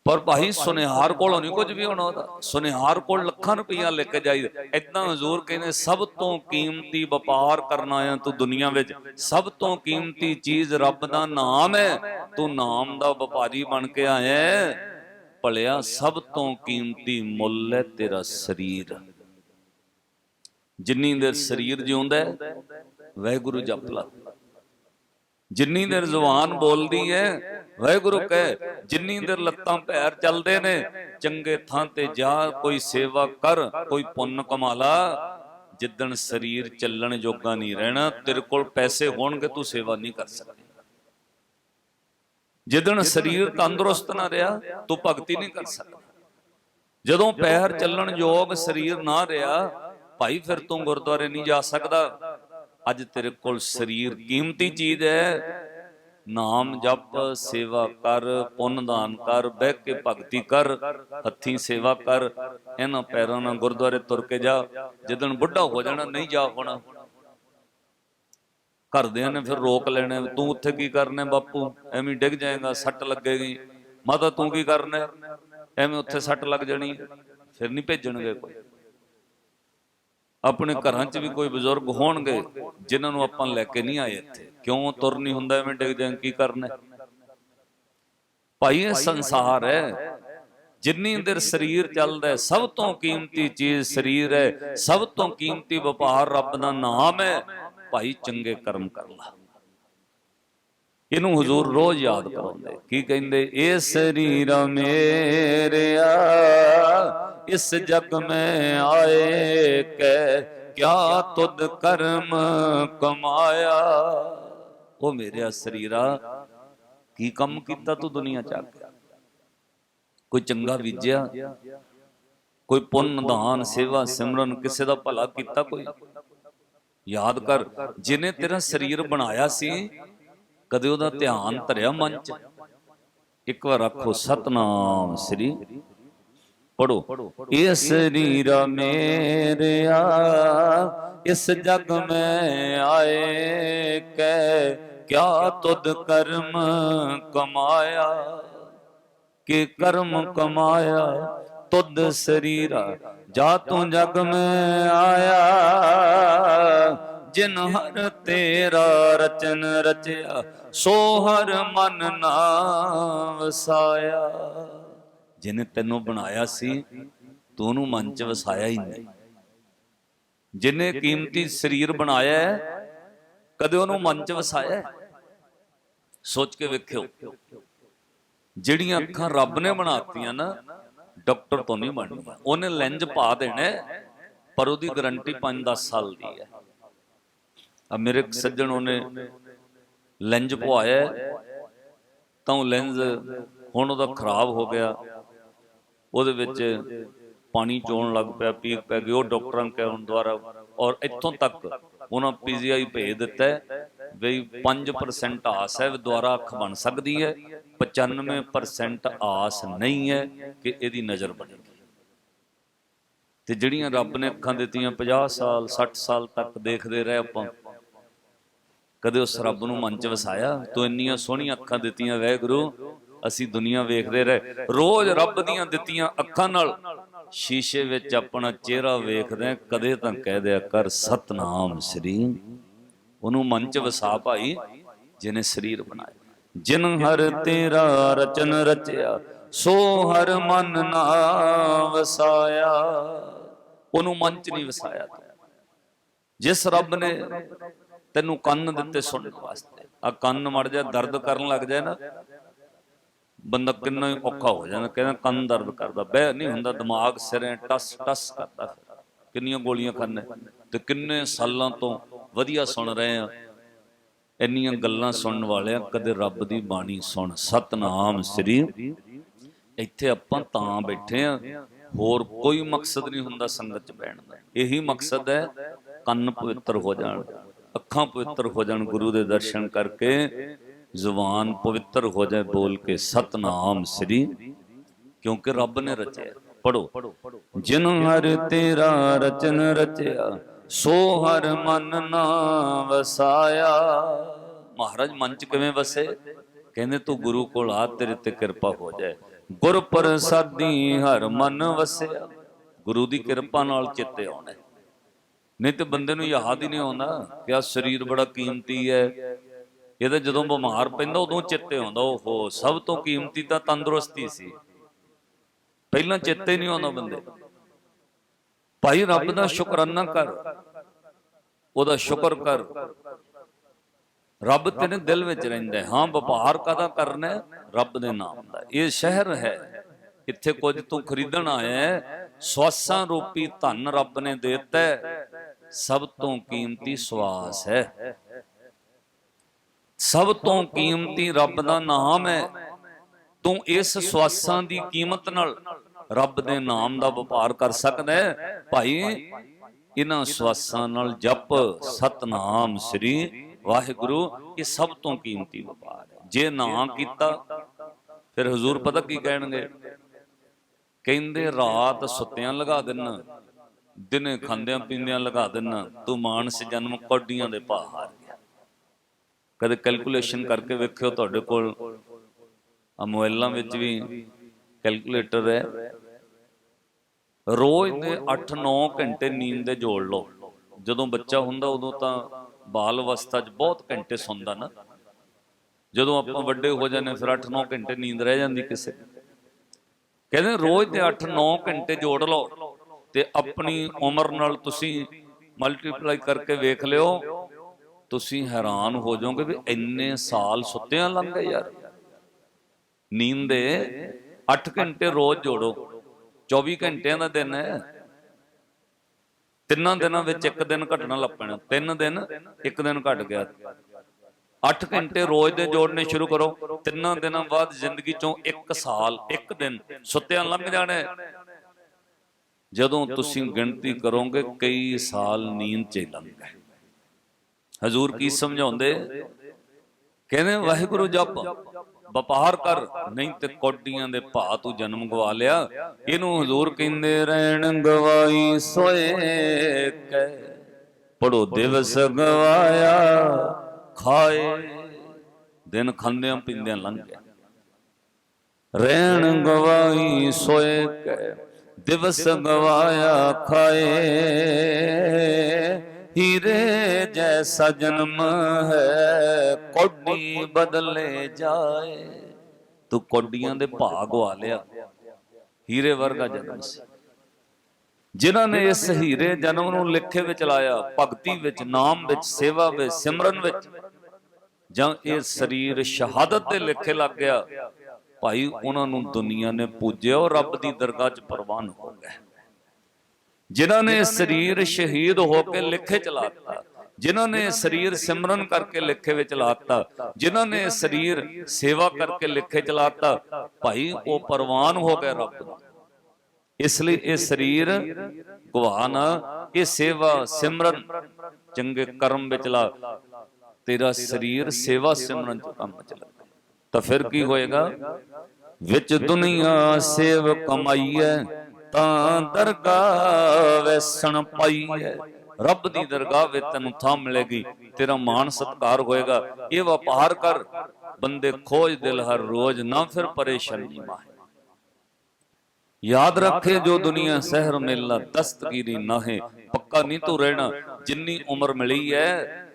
ਪਰ ਭਾਈ ਸੁਨਿਹਾਰ ਕੋਲੋਂ ਨਹੀਂ ਕੁਝ ਵੀ ਹੋਣਾ ਉਹਦਾ। ਸੁਨਿਹਾਰ ਕੋਲ ਲੱਖਾਂ ਰੁਪਈਆ ਲੈ ਕੇ ਜਾਈਦਾ ਇਦਾਂ ਹਜ਼ੂਰ ਕਹਿੰਦੇ ਸਭ ਤੋਂ ਕੀਮਤੀ ਵਪਾਰ ਕਰਨ ਆਇਆ ਤੂੰ ਦੁਨੀਆ ਵਿੱਚ। ਸਭ ਤੋਂ ਕੀਮਤੀ ਚੀਜ਼ ਰੱਬ ਦਾ ਨਾਮ ਹੈ। ਤੂੰ ਨਾਮ ਦਾ ਵਪਾਰੀ ਬਣ ਕੇ ਆਇਆ। ਭਲਿਆ ਸਭ ਤੋਂ ਕੀਮਤੀ ਮੁੱਲ ਹੈ ਤੇਰਾ ਸਰੀਰ। ਜਿੰਨੀ ਦੇਰ ਸਰੀਰ ਜਿਉਂਦਾ ਹੈ ਵਾਹਿਗੁਰੂ ਜਪ ਲਾ। ਜਿੰਨੀ ਦੇਰ ਜ਼ੁਬਾਨ ਬੋਲਦੀ ਹੈ ਵਾਹਿਗੁਰੂ ਕਹੇ ਜਿੰਨੀ ਦੇਰ ਲੱਤਾਂ ਪੈਰ ਚੱਲਦੇ ਨੇ ਚੰਗੇ ਥਾਂ ਤੇ ਜਾ ਕੋਈ ਸੇਵਾ ਕਰ ਕੋਈ ਪੁੰਨ ਕਮਾ ਲਾ ਜਿੱਦਣ ਸਰੀਰ ਚੱਲਣ ਜੋਗਾ ਨਹੀਂ ਰਹਿਣਾ ਤੇਰੇ ਕੋਲ ਪੈਸੇ ਹੋਣਗੇ ਤੂੰ ਸੇਵਾ ਨਹੀਂ ਕਰ ਸਕਦਾ। ਜਿੱਦਣ ਸਰੀਰ ਤੰਦਰੁਸਤ ਨਾ ਰਿਹਾ ਤੂੰ ਭਗਤੀ ਨਹੀਂ ਕਰ ਸਕਦਾ। ਜਦੋਂ ਪੈਰ ਚੱਲਣ ਯੋਗ ਸਰੀਰ ਨਾ ਰਿਹਾ ਭਾਈ ਫਿਰ ਤੂੰ ਗੁਰਦੁਆਰੇ ਨਹੀਂ ਜਾ ਸਕਦਾ। ਅੱਜ ਤੇਰੇ ਕੋਲ ਸਰੀਰ ਕੀਮਤੀ ਚੀਜ਼ ਹੈ। ਨਾਮ ਜਪ ਸੇਵਾ ਕਰ ਪੁੰਨ ਦਾਨ ਕਰ ਬਹਿ ਕੇ ਭਗਤੀ ਕਰ ਹੱਥੀਂ ਸੇਵਾ ਕਰ ਇਹਨਾਂ ਪੈਰਾਂ ਨਾਲ ਗੁਰਦੁਆਰੇ ਤੁਰ ਕੇ ਜਾ ਜਦੋਂ ਬੁੱਢਾ ਹੋ ਜਾਣਾ ਨਹੀਂ ਜਾ ਹੋਣਾ। ਘਰਦਿਆਂ ਨੇ ਫਿਰ ਰੋਕ ਲੈਣਾ ਤੂੰ ਉੱਥੇ ਕੀ ਕਰਨਾ ਬਾਪੂ? ਐਵੇਂ ਡਿੱਗ ਜਾਏਗਾ ਸੱਟ ਲੱਗੇਗੀ। ਮਾਤਾ ਤੂੰ ਕੀ ਕਰਨਾ? ਐਵੇਂ ਉੱਥੇ ਸੱਟ ਲੱਗ ਜਾਣੀ। ਫਿਰ ਨਹੀਂ ਭੇਜਣਗੇ ਕੋਈ। ਆਪਣੇ ਘਰਾਂ 'ਚ ਵੀ ਕੋਈ ਬਜ਼ੁਰਗ ਹੋਣਗੇ ਜਿਨ੍ਹਾਂ ਨੂੰ ਆਪਾਂ ਲੈ ਕੇ ਨਹੀਂ ਆਏ ਇੱਥੇ। ਕਿਉਂ ਤੁਰ ਨਹੀਂ ਹੁੰਦਾ ਐਵੇਂ ਡਿੱਗ ਜਾਂ ਕੀ ਕਰਨਾ? ਭਾਈ ਇਹ ਸੰਸਾਰ ਹੈ। ਜਿੰਨੀ ਦੇਰ ਸਰੀਰ ਚੱਲਦਾ ਹੈ ਸਭ ਤੋਂ ਕੀਮਤੀ ਚੀਜ਼ ਸਰੀਰ ਹੈ ਸਭ ਤੋਂ ਕੀਮਤੀ ਵਪਾਰ ਰੱਬ ਦਾ ਨਾਮ ਹੈ। ਭਾਈ ਚੰਗੇ ਕਰਮ ਕਰ ਲਾ। ਇਹਨੂੰ ਹਜ਼ੂਰ ਰੋਜ਼ ਯਾਦ ਕਰਾਉਂਦੇ? ਕੀ ਕਹਿੰਦੇ? ਇਹ ਸਰੀਰ ਮੇਰਿਆ ਇਸ ਜਗ ਮੈਂ ਆਏ ਕੈ, ਕਿਆ ਤੁਧ ਕਰਮ ਕਮਾਇਆ? ਉਹ ਮੇਰਿਆ ਸਰੀਰਾ, ਕੀ ਕੰਮ ਕੀਤਾ ਤੂੰ ਦੁਨੀਆ ਚ ਆ ਕੇ? ਕੋਈ ਚੰਗਾ ਵਿਜਿਆ ਕੋਈ ਪੁੰਨ, ਦਾਨ, ਸੇਵਾ, ਸਿਮਰਨ ਕਿਸੇ ਦਾ ਭਲਾ ਕੀਤਾ ਕੋਈ? ਯਾਦ ਕਰ, ਜਿਨੇ ਤੇਰਾ ਸਰੀਰ ਬਣਾਇਆ ਸੀ ਕਦੇ ਉਹਦਾ ਧਿਆਨ ਧਰਿਆ ਮਨ ਚ? ਇੱਕ ਵਾਰ ਆਖੋ, ਸਤਨਾਮ ਸ੍ਰੀ ਪੜੋ ਇਹ ਸਰੀਰ ਮੇਰਿਆ ਇਸ ਜਗ ਮੈਂ ਆਏ ਕੈ, ਕਿਆ ਤੁਧ ਕਰਮ ਕਮਾਇਆ? ਕਿ ਕਰਮ ਕਮਾਇਆ? ਤੁਧ ਸਰੀਰਾ, ਜਾ ਤੂੰ ਜਗ ਮੈਂ ਆਇਆ। ਜਿਨ ਹਰ ਤੇਰਾ ਰਚਨ ਰਚਿਆ ਸੋ ਹਰ ਮਨ ਨਾ ਵਸਾਇਆ। ਜਿਨੇ ਤੈਨੂੰ ਬਣਾਇਆ ਸੀ ਤੂੰ ਉਹਨੂੰ ਮਨ ਚ ਵਸਾਇਆ ਹੀ ਨਹੀਂ। ਜਿਨੇ ਕੀਮਤੀ ਸਰੀਰ ਬਣਾਇਆ ਹੈ, ਕਦੇ ਉਹਨੂੰ ਮਨ ਚ ਵਸਾਇਆ ਸੋਚ ਕੇ ਵੇਖਿਓ ਜਿਹੜੀਆਂ ਅੱਖਾਂ ਰੱਬ ਨੇ ਬਣਾਤੀਆਂ ਨਾ ਡਾਕਟਰ ਤੋਂ ਨਹੀਂ ਬਣਦੀਆਂ ਉਹਨੇ ਲੈਂਜ ਪਾ ਦੇਣਾ ਪਰ ਉਹਦੀ ਗਾਰੰਟੀ 5-10 ਸਾਲ ਦੀ ਹੈ। ਆ ਮੇਰੇ ਸੱਜਣ ਉਹਨੇ ਲੈਂਜ ਪਵਾਇਆ ਤਾਂ ਉਹ ਲੈਂਜ਼ ਹੁਣ ਉਹਦਾ ਖਰਾਬ ਹੋ ਗਿਆ। ਉਹਦੇ ਵਿੱਚ ਪਾਣੀ ਚੋਣ ਲੱਗ ਪਿਆ ਪੀਕ ਪੈ ਗਈ ਉਹ ਡਾਕਟਰਾਂ ਕਹਿਣ ਦੁਆਰਾ। ਔਰ ਇੱਥੋਂ ਤੱਕ ਉਹਨਾਂ ਪੀਜੀਆਈ ਭੇਜ ਦਿੱਤਾ ਵੀ 5% ਆਸ ਹੈ ਦੁਆਰਾ ਅੱਖ ਬਣ ਸਕਦੀ ਹੈ 95% ਆਸ ਨਹੀਂ ਹੈ ਕਿ ਇਹਦੀ ਨਜ਼ਰ ਬਣੇਗੀ। ਤੇ ਜਿਹੜੀਆਂ ਰੱਬ ਨੇ ਅੱਖਾਂ ਦਿੱਤੀਆਂ 50 ਸਾਲ 60 ਸਾਲ ਤੱਕ ਦੇਖਦੇ ਰਹੇ ਆਪਾਂ ਕਦੇ ਉਸ ਰੱਬ ਨੂੰ ਮਨ ਚ ਵਸਾਇਆ, ਤੂੰ ਇੰਨੀਆਂ ਸੋਹਣੀਆਂ ਅੱਖਾਂ ਦਿੱਤੀਆਂ ਵਾਹਿਗੁਰੂ ਅਸੀਂ ਦੁਨੀਆ ਵੇਖਦੇ ਰਹੇ। ਰੋਜ਼ ਰੱਬ ਦੀਆਂ ਦਿੱਤੀਆਂ ਅੱਖਾਂ ਨਾਲ ਸ਼ੀਸ਼ੇ ਵਿੱਚ ਆਪਣਾ ਚਿਹਰਾ ਵੇਖਦੇ ਕਦੇ ਤਾਂ ਕਹਿ ਦਿਆ ਕਰ, ਸਤਨਾਮ ਸ੍ਰੀ। ਉਹਨੂੰ ਮਨ ਚ ਵਸਾ ਭਾਈ, ਜਿਹਨੇ ਸਰੀਰ ਬਣਾਇਆ। ਜਿਨ ਹਰ ਤੇਰਾ ਰਚਨ ਰਚਿਆ, ਸੋ ਹਰ ਮਨ ਨਾ ਵਸਾਇਆ। ਉਹਨੂੰ ਮਨ ਚ ਨਹੀਂ ਵਸਾਇਆ। ਜਿਸ ਰੱਬ ਨੇ ਤੈਨੂੰ ਕੰਨ ਦਿੱਤੇ ਸੁਣਨ ਵਾਸਤੇ। ਆ ਕੰਨ ਮੜ ਜਾ, ਦਰਦ ਕਰਨ ਲੱਗ ਜਾਏ ਨਾ, ਬੰਦਾ ਕਿੰਨਾ ਹੀ ਔਖਾ ਹੋ ਜਾਂਦਾ, ਕਹਿੰਦਾ ਕੰਨ ਦਰਦ ਕਰਦਾ, ਬਹਿ ਨਹੀਂ ਹੁੰਦਾ, ਦਿਮਾਗ ਸਿਰੇ ਟਸ ਟਸ ਕਰਦਾ ਕਿੰਨੀਆਂ ਗੋਲੀਆਂ ਖਾਣੇ ਤੇ ਕਿੰਨੇ ਸਾਲਾਂ ਤੋਂ ਵਧੀਆ ਸੁਣ ਰਹੇ ਆ। ਇੰਨੀਆਂ ਗੱਲਾਂ ਸੁਣਨ ਵਾਲਿਆਂ ਕਦੇ ਰੱਬ ਦੀ ਬਾਣੀ ਸੁਣ। ਸਤਨਾਮ ਸ੍ਰੀ। ਇੱਥੇ ਆਪਾਂ ਤਾਂ ਬੈਠੇ ਆ, ਹੋਰ ਕੋਈ ਮਕਸਦ ਨਹੀਂ ਹੁੰਦਾ ਸੰਗਤ ਚ ਬੈਠਣ ਦਾ। ਇਹੀ ਮਕਸਦ ਹੈ, ਕੰਨ ਪਵਿੱਤਰ ਹੋ ਜਾਣ। ਅੱਖਾਂ ਪਵਿੱਤਰ ਹੋ ਜਾਣ, ਗੁਰੂ ਦੇ ਦਰਸ਼ਨ ਕਰਕੇ ਜ਼ੁਬਾਨ ਪਵਿੱਤਰ ਹੋ ਜਾਏ ਬੋਲ ਕੇ, ਸਤਨਾਮ ਸ੍ਰੀ, ਕਿਉਂਕਿ ਰੱਬ ਨੇ ਰਚਿਆ। ਪੜੋ ਜਿਨ ਹਰ ਤੇਰਾ ਰਚਨ ਰਚਿਆ, ਸੋ ਹਰ ਮਨ ਨਾ ਵਸਾਇਆ। ਮਹਾਰਾਜ, ਮਨ ਚ ਕਿਵੇਂ ਵਸੇ? ਕਹਿੰਦੇ, ਤੂੰ ਗੁਰੂ ਕੋਲ ਆ, ਤੇਰੇ ਤੇ ਕਿਰਪਾ ਹੋ ਜਾਏ। ਗੁਰ ਪ੍ਰਸਾਦੀ ਹਰ ਮਨ ਵਸਿਆ। ਗੁਰੂ ਦੀ ਕਿਰਪਾ ਨਾਲ ਚਿੱਤੇ ਆਉਣਾ। ਨਹੀਂ ਤੇ ਬੰਦੇ ਨੂੰ ਯਾਦ ਹੀ ਨਹੀਂ ਆਉਂਦਾ ਕਿ ਆ ਸਰੀਰ ਬੜਾ ਕੀਮਤੀ ਹੈ। ਇਹਦਾ ਜਦੋਂ ਬਿਮਾਰ ਪੈਂਦਾ, ਉਦੋਂ ਚਿੱਤੇ ਆਉਂਦਾ। ਓਹੋ, ਸਭ ਤੋਂ ਕੀਮਤੀ ਤਾਂ ਤੰਦਰੁਸਤੀ ਸੀ। ਪਹਿਲਾਂ ਚਿੱਤੇ ਨਹੀਂ ਆਉਂਦਾ ਬੰਦੇ। ਭਾਈ, ਰੱਬ ਦਾ ਸ਼ੁਕਰਾਨਾ ਕਰ। ਉਹਦਾ ਸ਼ੁਕਰ ਕਰ। ਰੱਬ ਤੇਰੇ ਦਿਲ ਵਿੱਚ ਰਹਿੰਦਾ ਹਾਂ। ਵਪਾਰ ਕਦਾ ਕਰਨਾ ਰੱਬ ਦੇ ਨਾਮ ਦਾ। ਇਹ ਸ਼ਹਿਰ ਹੈ। ਇੱਥੇ ਕੁਝ ਤੂੰ ਖਰੀਦਣ ਆਇਆ ਸਵਾਸਾਂ ਰੂਪੀ ਧਨ ਰੱਬ ਨੇ ਦੇ ਦਿੱਤਾ ਸਭ ਤੋਂ ਕੀਮਤੀ ਸਵਾਸ ਹੈ। ਸਭ ਤੋਂ ਕੀਮਤੀ ਰੱਬ ਦਾ ਨਾਮ ਹੈ, ਤੂੰ ਇਸ ਸਵਾਸਾਂ ਦੀ ਕੀਮਤ ਨਾਲ ਰੱਬ ਦੇ ਨਾਮ ਦਾ ਵਪਾਰ ਕਰ ਸਕਦਾ ਹੈ। ਭਾਈ, ਇਹਨਾਂ ਸਵਾਸਾਂ ਨਾਲ ਜਪ, ਸਤਨਾਮ ਸ੍ਰੀ ਵਾਹਿਗੁਰੂ, ਇਹ ਸਭ ਤੋਂ ਕੀਮਤੀ ਵਪਾਰ ਹੈ। ਜੇ ਨਾ ਕੀਤਾ, ਫਿਰ ਹਜ਼ੂਰ ਪਤਾ ਕੀ ਕਹਿਣਗੇ? ਕਹਿੰਦੇ ਰਾਤ ਸੁੱਤਿਆਂ ਲਗਾ ਦੇਣਾ ਦਿਨੇ ਖਾਂਦਿਆਂ ਪੀਂਦਿਆਂ ਲਗਾ ਦੇਣਾ ਤੂੰ ਮਾਨਸ ਜਨਮ ਕੌਡੀਆਂ ਦੇ ਭਾਅ ਹਾਰ ਗਿਆ ਕਦੇ ਕੈਲਕੂਲੇਸ਼ਨ ਕਰਕੇ ਵੇਖਿਓ ਤੁਹਾਡੇ ਕੋਲ। ਆ ਮੋਬਾਈਲਾਂ ਵਿੱਚ ਵੀ ਕੈਲਕੂਲੇਟਰ ਹੈ। ਰੋਜ਼ ਦੇ 8-9 ਘੰਟੇ ਨੀਂਦ ਦੇ ਜੋੜ ਲਓ। ਜਦੋਂ ਬੱਚਾ ਹੁੰਦਾ ਉਦੋਂ ਤਾਂ ਬਾਲ ਅਵਸਥਾ 'ਚ ਬਹੁਤ ਘੰਟੇ ਸੌਂਦਾ ਨਾ। ਜਦੋਂ ਆਪਾਂ ਵੱਡੇ ਹੋ ਜਾਂਦੇ ਫਿਰ 8-9 ਘੰਟੇ ਨੀਂਦ ਰਹਿ ਜਾਂਦੀ ਕਿਸੇ। ਦੀ। ਕਹਿੰਦੇ ਰੋਜ਼ ਦੇ 8-9 ਘੰਟੇ ਜੋੜ ਲਓ ਤੇ ਆਪਣੀ ਉਮਰ ਨਾਲ ਤੁਸੀਂ ਮਲਟੀਪਲਾਈ ਕਰਕੇ ਵੇਖ ਲਿਓ। ਤੁਸੀਂ ਹੈਰਾਨ ਹੋ ਜਾਓਗੇ ਵੀ ਇੰਨੇ ਸਾਲ ਸੁੱਤਿਆਂ ਲੰਘ ਗਏ ਯਾਰ। ਨੀਂਦ ਦੇ 8 ਘੰਟੇ ਰੋਜ਼ ਜੋੜੋ। 24 ਘੰਟਿਆਂ ਦਾ ਦਿਨ ਹੈ। ਤਿੰਨਾਂ ਦਿਨਾਂ ਵਿੱਚ ਇੱਕ ਦਿਨ ਘਟਣਾ ਲੱਪਣਾ ਤਿੰਨ ਦਿਨ ਇੱਕ ਦਿਨ ਘਟ ਗਿਆ। 8 ਘੰਟੇ ਰੋਜ਼ ਦੇ ਜੋੜਨੇ ਸ਼ੁਰੂ ਕਰੋ। ਤਿੰਨਾਂ ਦਿਨਾਂ ਬਾਅਦ ਜ਼ਿੰਦਗੀ ਚੋਂ ਇੱਕ ਸਾਲ, ਇੱਕ ਦਿਨ ਸੁੱਤਿਆਂ ਲੰਘ ਜਾਣਾ। ਜਦੋਂ ਤੁਸੀਂ ਗਿਣਤੀ ਕਰੋਗੇ, ਕਈ ਸਾਲ ਨੀਂਦ 'ਚ ਲੰਘ ਗਏ। ਹਜ਼ੂਰ ਕੀ ਸਮਝਾਉਂਦੇ? ਕਹਿੰਦੇ, ਵਾਹਿਗੁਰੂ ਜਪ, ਵਪਾਰ ਕਰ, ਨਹੀਂ ਤੇ ਕੋਡੀਆਂ ਦੇ ਭਾ ਤੂੰ ਜਨਮ ਗਵਾ ਲਿਆ। ਇਹਨੂੰ ਹਜ਼ੂਰ ਕਹਿੰਦੇ, ਰਹਿਣ ਗਵਾਈ ਸੋਏ ਕੈ, ਪੜੋ ਦਿਵਸ ਗਵਾਇਆ ਖਾਏ, ਦਿਨ ਖਾਂਦਿਆਂ ਪੀਂਦਿਆਂ ਲੰਘ ਗਿਆ। ਰਹਿਣ ਗਵਾਈ ਸੋਏ ਕੈ, ਦਿਵਸ ਗਵਾਇਆ ਖਾਏ। ਹੀਰੇ ਜੈਸਾ ਜਨਮ ਹੈ, ਕੋਡੀ ਬਦਲੇ ਜਾਏ। ਤੂੰ ਕੋਡੀਆਂ ਦੇ ਭਾਗ ਗਵਾ ਲਿਆ ਹੀਰੇ ਵਰਗਾ ਜਨਮ ਸੀ। ਜਿਨ੍ਹਾਂ ਨੇ ਇਸ ਹੀਰੇ ਜਨਮ ਨੂੰ ਲਿਖੇ ਵਿੱਚ ਲਾਇਆ, ਭਗਤੀ ਵਿੱਚ, ਨਾਮ ਵਿੱਚ, ਸੇਵਾ ਵਿੱਚ, ਸਿਮਰਨ ਵਿੱਚ ਜਾਂ ਇਹ ਸਰੀਰ ਸ਼ਹਾਦਤ ਦੇ ਲਿਖੇ ਲੱਗ ਗਿਆ ਭਾਈ ਉਹਨਾਂ ਨੂੰ ਦੁਨੀਆ ਨੇ ਪੂਜਿਆ ਉਹ ਰੱਬ ਦੀ ਦਰਗਾਹ 'ਚ ਪ੍ਰਵਾਨ ਹੋ ਗਏ। ਜਿਨ੍ਹਾਂ ਨੇ ਸਰੀਰ ਸ਼ਹੀਦ ਹੋ ਕੇ ਲਿਖੇ ਚਲਾਤਾ ਜਿਨ੍ਹਾਂ ਨੇ ਸਰੀਰ ਸਿਮਰਨ ਕਰਕੇ ਲਿਖੇ ਵਿੱਚ ਲਾਤਾ। ਜਿਨ੍ਹਾਂ ਨੇ ਸਰੀਰ ਸੇਵਾ ਕਰਕੇ ਲਿਖੇ ਚਲਾਤਾ ਭਾਈ ਉਹ ਪ੍ਰਵਾਨ ਹੋ ਗਏ ਰੱਬ ਦਾ ਇਸ ਲਈ ਇਹ ਸਰੀਰ ਗਵਾ ਨਾ ਇਹ ਸੇਵਾ ਸਿਮਰਨ ਚੰਗੇ ਕਰਮ ਵਿੱਚ ਲਾ। ਤੇਰਾ ਸਰੀਰ ਸੇਵਾ ਸਿਮਰਨ ਚ ਕੰਮ ਚ ਲੱਗੇ ਤਾਂ ਫਿਰ ਕੀ ਹੋਏਗਾ? ਵਿੱਚ ਦੁਨੀਆ ਸੇਵ ਕਮਾਈਐ, ਤਾਂ ਦਰਗਾਹ ਵੈਸਣ ਪਾਈਐ। ਰੱਬ ਦੀ ਦਰਗਾਹ ਵਿੱਚ ਤੈਨੂੰ ਥਾਂ ਮਿਲੇਗੀ, ਤੇਰਾ ਮਾਣ ਸਤਕਾਰ ਹੋਏਗਾ। ਇਹ ਵਪਾਰ ਕਰ, ਬੰਦੇ ਖੋਜ ਦਿਲ ਹਰ ਰੋਜ਼, ਨਾ ਫਿਰ ਪਰੇਸ਼ਾਨੀ ਮਾਹੇ। ਯਾਦ ਰੱਖੇ ਜੋ ਦੁਨੀਆ ਸਹਿਰ ਮੇਲਾ, ਦਸਤਗੀਰੀ ਨਾਹੇ, ਪੱਕਾ ਨਹੀਂ ਤੂੰ ਰਹਿਣਾ, ਜਿੰਨੀ ਉਮਰ ਮਿਲੀ ਹੈ